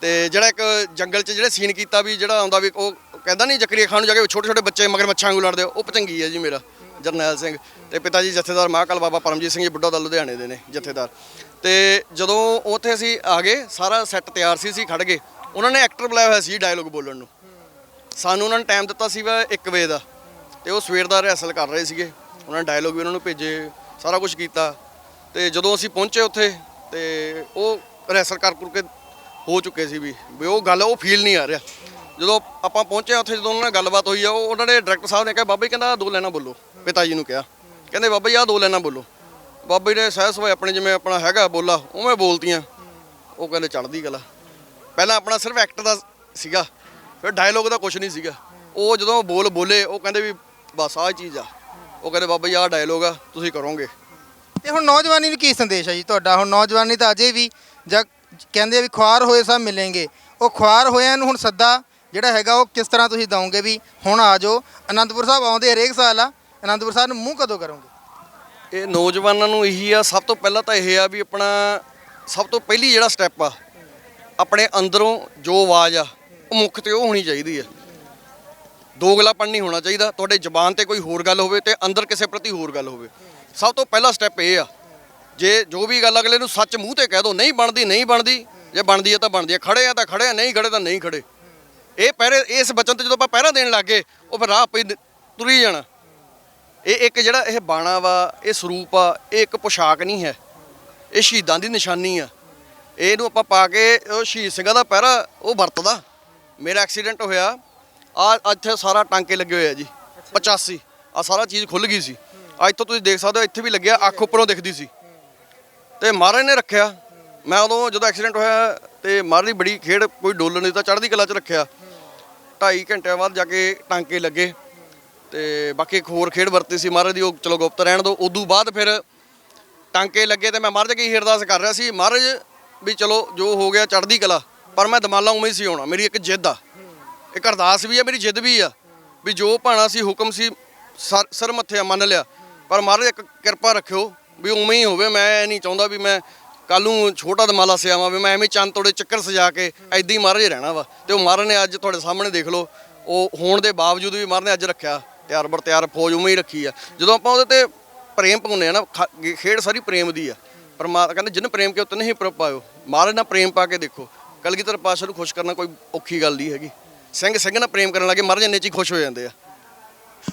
A: ਤੇ ਜਿਹੜਾ ਇੱਕ ਜੰਗਲ 'ਚ ਜਿਹੜੇ ਸੀਨ ਕੀਤਾ ਵੀ ਜਿਹੜਾ ਆਉਂਦਾ ਵੀ ਉਹ ਕਹਿੰਦਾ ਨਹੀਂ ਜਕਰੀਆ ਖਾਨ ਨੂੰ ਜਾ ਕੇ ਛੋਟੇ ਛੋਟੇ ਬੱਚੇ ਮਗਰ ਮੱਛਾਂ ਵਾਂਗੂ ਲੜਦੇ ਆ, ਉਹ ਪਚੰਗੀ ਹੈ ਜੀ ਮੇਰਾ ਜਰਨੈਲ ਸਿੰਘ। ਤੇ ਪਿਤਾ ਜੀ ਜਥੇਦਾਰ ਮਹਾਕਾਲ ਬਾਬਾ ਪਰਮਜੀਤ ਸਿੰਘ ਜੀ ਬੁੱਢਾ ਦਲ ਲੁਧਿਆਣੇ ਦੇ ਨੇ ਜਥੇਦਾਰ। ਤੇ ਜਦੋਂ ਉੱਥੇ ਅਸੀਂ ਆ ਗਏ, ਸਾਰਾ ਸੈੱਟ ਤਿਆਰ ਸੀ, ਅਸੀਂ ਖੜ ਗਏ। ਉਹਨਾਂ ਨੇ ਐਕਟਰ ਬੁਲਾਇਆ ਹੋਇਆ ਸੀ ਡਾਇਲੋਗ ਬੋਲਣ ਨੂੰ। ਸਾਨੂੰ ਉਹਨਾਂ ਨੇ ਟਾਈਮ ਦਿੱਤਾ ਸੀ ਵਾ 1 ਵਜੇ ਦਾ। ਤੇ ਉਹ ਸਵੇਰ ਦਾ ਰਿਹਰਸਲ ਕਰ ਰਹੇ ਸੀਗੇ। ਉਹਨਾਂ ਨੇ ਡਾਇਲੋਗ ਵੀ ਉਹਨਾਂ ਨੂੰ ਭੇਜੇ, ਸਾਰਾ ਕੁਝ ਕੀਤਾ। ਤੇ ਜਦੋਂ ਅਸੀਂ ਪਹੁੰਚੇ ਉੱਥੇ, ਤੇ ਉਹ ਰਿਹਰਸਲ ਕਰ ਕਰਕੇ ਹੋ ਚੁੱਕੇ ਸੀ ਵੀ ਵੀ ਉਹ ਗੱਲ, ਉਹ ਫੀਲ ਨਹੀਂ ਆ ਰਿਹਾ। ਜਦੋਂ ਆਪਾਂ ਪਹੁੰਚੇ ਉੱਥੇ, ਜਦੋਂ ਉਹਨਾਂ ਨਾਲ ਗੱਲਬਾਤ ਹੋਈ ਆ, ਉਹ ਉਹਨਾਂ ਦੇ ਡਾਇਰੈਕਟਰ ਸਾਹਿਬ ਨੇ ਕਿਹਾ, ਬਾਬਾ ਜੀ ਕਹਿੰਦਾ ਦੋ ਲੈਣਾ ਬੋਲੋ। ਪਿਤਾ ਜੀ ਨੂੰ ਕਿਹਾ। ਕਹਿੰਦੇ, ਬਾਬਾ ਜੀ, ਆਹ ਦੋ ਲੈਣਾ ਬੋਲੋ। ਬਾਬਾ ਜੀ ਨੇ ਸਹਿ ਸਵਾਏ ਆਪਣੇ ਜਿਵੇਂ ਆਪਣਾ ਹੈਗਾ ਬੋਲਾ, ਉਵੇਂ ਬੋਲਤੀਆਂ। ਉਹ ਕਹਿੰਦੇ ਚੜਦੀ ਕਲਾ। ਪਹਿਲਾਂ ਆਪਣਾ ਸਿਰਫ ਐਕਟ ਦਾ ਸੀਗਾ, ਫਿਰ ਡਾਇਲੋਗ ਦਾ ਕੁਝ ਨਹੀਂ ਸੀਗਾ। ਉਹ ਜਦੋਂ ਬੋਲ ਬੋਲੇ, ਉਹ ਕਹਿੰਦੇ ਵੀ ਬਸ ਆਹ ਚੀਜ਼ ਆ। ਉਹ ਕਹਿੰਦੇ ਬਾਬਾ ਜੀ, ਆਹ ਡਾਇਲੋਗ ਆ, ਤੁਸੀਂ ਕਰੋਗੇ।
B: ਤੇ ਹੁਣ ਨੌਜਵਾਨੀ ਨੂੰ ਕੀ ਸੰਦੇਸ਼ ਹੈ ਜੀ ਤੁਹਾਡਾ? ਹੁਣ ਨੌਜਵਾਨੀ ਤਾਂ ਅਜੇ ਵੀ ਜਾਂ ਕਹਿੰਦੇ ਆ ਵੀ ਖੁਆਰ ਹੋਏ ਸਭ ਮਿਲेंगे ਉਹ ਖੁਆਰ ਹੋਇਆਂ ਨੂੰ ਹੁਣ ਸੱਦਾ ਜਿਹੜਾ ਹੈਗਾ, ਉਹ ਕਿਸ ਤਰ੍ਹਾਂ ਤੁਸੀਂ ਦਵੋਗੇ ਵੀ ਹੁਣ ਆ ਜਾਓ? ਅਨੰਦਪੁਰ ਸਾਹਿਬ ਆਉਂਦੇ ਹਰੇਕ ਸਾਲ ਆ। ਅਨੰਦਪੁਰ ਸਾਹਿਬ ਨੂੰ ਮੂੰਹ ਕਦੋਂ ਕਰੋਗੇ?
A: ਇਹ ਨੌਜਵਾਨਾਂ ਨੂੰ ਇਹੀ ਆ, ਸਭ ਤੋਂ ਪਹਿਲਾਂ ਤਾਂ ਇਹ ਆ ਵੀ ਆਪਣਾ ਸਭ ਤੋਂ ਪਹਿਲੀ ਜਿਹੜਾ ਸਟੈਪ ਆ, ਆਪਣੇ ਅੰਦਰੋਂ ਜੋ ਆਵਾਜ਼ ਆ, ਉਹ ਮੁੱਖ ਤੇ ਉਹ ਹੋਣੀ ਚਾਹੀਦੀ ਆ। ਦੋਗਲਾਪਣ ਨਹੀਂ ਹੋਣਾ ਚਾਹੀਦਾ, ਤੁਹਾਡੇ ਜ਼ਬਾਨ ਤੇ ਕੋਈ ਹੋਰ ਗੱਲ ਹੋਵੇ ਤੇ ਅੰਦਰ ਕਿਸੇ ਪ੍ਰਤੀ ਹੋਰ ਗੱਲ ਹੋਵੇ। ਸਭ ਤੋਂ ਪਹਿਲਾ ਸਟੈਪ ਇਹ ਆ, ਜੇ ਜੋ ਵੀ ਗੱਲ ਅਗਲੇ ਨੂੰ ਸੱਚ ਮੂੰਹ ਤੇ ਕਹਿ ਦੋ, ਨਹੀਂ ਬਣਦੀ ਨਹੀਂ ਬਣਦੀ, ਜੇ ਬਣਦੀ ਆ ਤਾਂ ਬਣਦੀ ਹੈ ਖੜੇ ਆ ਤਾਂ ਖੜੇ ਆ, ਨਹੀਂ ਖੜੇ ਤਾਂ ਨਹੀਂ ਖੜੇ। ਇਹ ਪਹਿਰੇ, ਇਸ ਬਚਨ ਤੇ ਜਦੋਂ ਆਪਾਂ ਪਹਿਰਾ ਦੇਣ ਲੱਗੇ ਉਹ ਫਿਰ ਰਾਹ ਆਪੇ ਹੀ ਤੁਰੀ ਜਾਣਾ। ਇਹ ਇੱਕ ਜਿਹੜਾ ਇਹ ਬਾਣਾ ਵਾ, ਇਹ ਸਰੂਪ ਆ, ਇਹ ਇੱਕ ਪੋਸ਼ਾਕ ਨਹੀਂ ਹੈ। ਇਹ ਸ਼ਹੀਦਾਂ ਦੀ ਨਿਸ਼ਾਨੀ ਆ। ਇਹਨੂੰ ਆਪਾਂ ਪਾ ਕੇ ਉਹ ਸ਼ਹੀਦ ਸਿੰਘਾਂ ਦਾ ਪਹਿਰਾ ਉਹ ਵਰਤਦਾ। ਮੇਰਾ ਐਕਸੀਡੈਂਟ ਹੋਇਆ। ਆ ਇੱਥੇ ਸਾਰਾ ਟਾਂਕੇ ਲੱਗੇ ਹੋਏ ਆ ਜੀ 85 ਆ ਸਾਰਾ ਚੀਜ਼ ਖੁੱਲ ਗਈ ਸੀ। ਆ ਇੱਥੋਂ ਤੁਸੀਂ ਦੇਖ ਸਕਦੇ ਹੋ, ਇੱਥੇ ਵੀ ਲੱਗਿਆ, ਅੱਖ ਉੱਪਰੋਂ ਦਿਖਦੀ ਸੀ। ਤੇ ਮਹਾਰਾਜ ਨੇ ਰੱਖਿਆ। ਮੈਂ ਉਦੋਂ ਜਦੋਂ ਐਕਸੀਡੈਂਟ ਹੋਇਆ ਤੇ ਮਹਾਰਾਜ ਦੀ ਬੜੀ ਖੇਡ, ਕੋਈ ਡੋਲਣ ਨਹੀਂ ਤਾਂ ਚੜ੍ਹਦੀ ਕਲਾ 'ਚ ਰੱਖਿਆ। 2.5 ਘੰਟਿਆਂ ਬਾਅਦ ਜਾ ਕੇ ਟਾਂਕੇ ਲੱਗੇ। ਤੇ ਬਾਕੀ ਇੱਕ ਹੋਰ ਖੇਡ ਵਰਤੀ ਸੀ ਮਹਾਰਾਜ ਦੀ, ਉਹ ਚਲੋ ਗੁਪਤ ਰਹਿਣ ਦੋ ਉਦੋਂ ਬਾਅਦ ਫਿਰ ਟਾਂਕੇ ਲੱਗੇ ਤੇ ਮੈਂ ਮਹਾਰਾਜ ਕੀ ਹੀ ਅਰਦਾਸ ਕਰ ਰਿਹਾ ਸੀ। ਮਹਾਰਾਜ ਵੀ ਚਲੋ ਜੋ ਹੋ ਗਿਆ ਚੜ੍ਹਦੀ ਕਲਾ, ਪਰ ਮੈਂ ਦਮਾਲਾ ਉਵੇਂ ਹੀ ਸੀ ਹੋਣਾ ਮੇਰੀ ਇੱਕ ਜਿੱਦ ਆ। ਇੱਕ ਅਰਦਾਸ ਵੀ ਆ, ਮੇਰੀ ਜਿੱਦ ਵੀ ਆ, ਵੀ ਜੋ ਭਾਣਾ ਸੀ, ਹੁਕਮ ਸੀ, ਸਰ- ਮੱਥੇ ਮੰਨ ਲਿਆ। ਪਰ ਮਹਾਰਾਜ ਇੱਕ ਕਿਰਪਾ ਰੱਖਿਓ ਵੀ ਉਵੇਂ ਹੀ ਹੋਵੇ। ਮੈਂ ਇਹ ਨਹੀਂ ਚਾਹੁੰਦਾ ਵੀ ਮੈਂ ਕੱਲ ਨੂੰ ਛੋਟਾ ਦਮਾਲਾ ਸਿਆਵਾਂ, ਵੀ ਮੈਂ ਐਵੇਂ ਚੰਦ ਤੋੜੇ ਚੱਕਰ ਸਜਾ ਕੇ ਐਦਾਂ ਹੀ ਮਹਾਰਾਜ ਰਹਿਣਾ ਵਾ। ਤੇ ਉਹ ਮਹਾਰਾਜ ਨੇ ਅੱਜ ਤੁਹਾਡੇ ਸਾਹਮਣੇ ਦੇਖ ਲਓ, ਉਹ ਹੋਣ ਦੇ ਬਾਵਜੂਦ ਵੀ ਮਹਾਰਾਜ ਨੇ ਅੱਜ ਰੱਖਿਆ। ਤਿਆਰ ਬਰ ਤਿਆਰ ਫੌਜ ਉਵੇਂ ਹੀ ਰੱਖੀ ਆ। ਜਦੋਂ ਆਪਾਂ ਉਹਦੇ ਤੇ ਪ੍ਰੇਮ ਪਾਉਂਦੇ ਆ ਨਾ, ਖ- ਖੇਡ ਸਾਰੀ ਪ੍ਰੇਮ ਦੀ ਆ। ਪਰਮਾਤਮਾ ਕਹਿੰਦੇ ਜਿਨ ਪ੍ਰੇਮ ਕੇ ਉਤਨੇ ਹੀ ਪ੍ਰਭ ਪਾਇਓ। ਮਹਾਰਾਜ ਨਾਲ ਪ੍ਰੇਮ ਪਾ ਕੇ ਦੇਖੋ, ਕਲਗੀਧਰ ਪਾਸ਼ਾ ਨੂੰ ਖੁਸ਼ ਕਰਨਾ ਕੋਈ ਔਖੀ ਗੱਲ ਨਹੀਂ ਹੈਗੀ। ਸਿੰਘ ਸਿੰਘ ਨਾਲ ਪ੍ਰੇਮ ਕਰਨ ਲੱਗੇ ਮਹਾਰਾਜ ਇੰਨੇ ਚ ਹੀ ਖੁਸ਼ ਹੋ ਜਾਂਦੇ ਆ।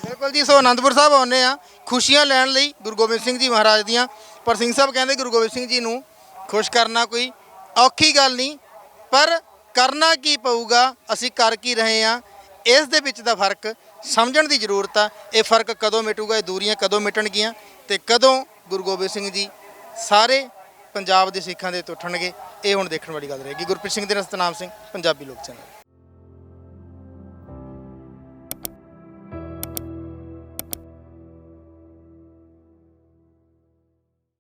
B: ਬਿਲਕੁਲ ਜੀ, ਸੋ ਅਨੰਦਪੁਰ ਸਾਹਿਬ ਆਉਂਦੇ ਆ। ਖੁਸ਼ੀਆਂ ਲੈਣ ਲਈ ਗੁਰੂ ਗੋਬਿੰਦ ਸਿੰਘ ਜੀ ਮਹਾਰਾਜ ਦੀਆਂ, ਪਰ ਸਿੰਘ ਸਾਹਿਬ ਕਹਿੰਦੇ ਗੁਰੂ ਗੋਬਿੰਦ ਸਿੰਘ ਜੀ ਨੂੰ ਖੁਸ਼ ਕਰਨਾ ਕੋਈ ਔਖੀ ਗੱਲ ਨਹੀਂ, ਪਰ ਕਰਨਾ ਕੀ ਪਊਗਾ, ਅਸੀਂ ਕਰ ਕੀ ਰਹੇ ਆ, ਇਸ ਦੇ ਵਿੱਚ ਦਾ ਫ਼ਰਕ ਸਮਝਣ ਦੀ ਜ਼ਰੂਰਤ ਆ। ਇਹ ਫ਼ਰਕ ਕਦੋਂ ਮਿਟੂਗਾ, ਇਹ ਦੂਰੀਆਂ ਕਦੋਂ ਮਿਟਣਗੀਆਂ ਤੇ ਕਦੋਂ ਗੁਰੂ ਗੋਬਿੰਦ ਸਿੰਘ ਜੀ ਸਾਰੇ ਪੰਜਾਬ ਦੇ ਸਿੱਖਾਂ ਦੇ ਤੋਂ ਉੱਠਣਗੇ, ਇਹ ਹੁਣ ਦੇਖਣ ਵਾਲੀ ਗੱਲ ਰਹੇਗੀ। ਗੁਰਪ੍ਰੀਤ ਸਿੰਘ ਦੇ ਨਾਲ ਸਤਨਾਮ ਸਿੰਘ, ਪੰਜਾਬੀ ਲੋਕ ਚੈਨਲ।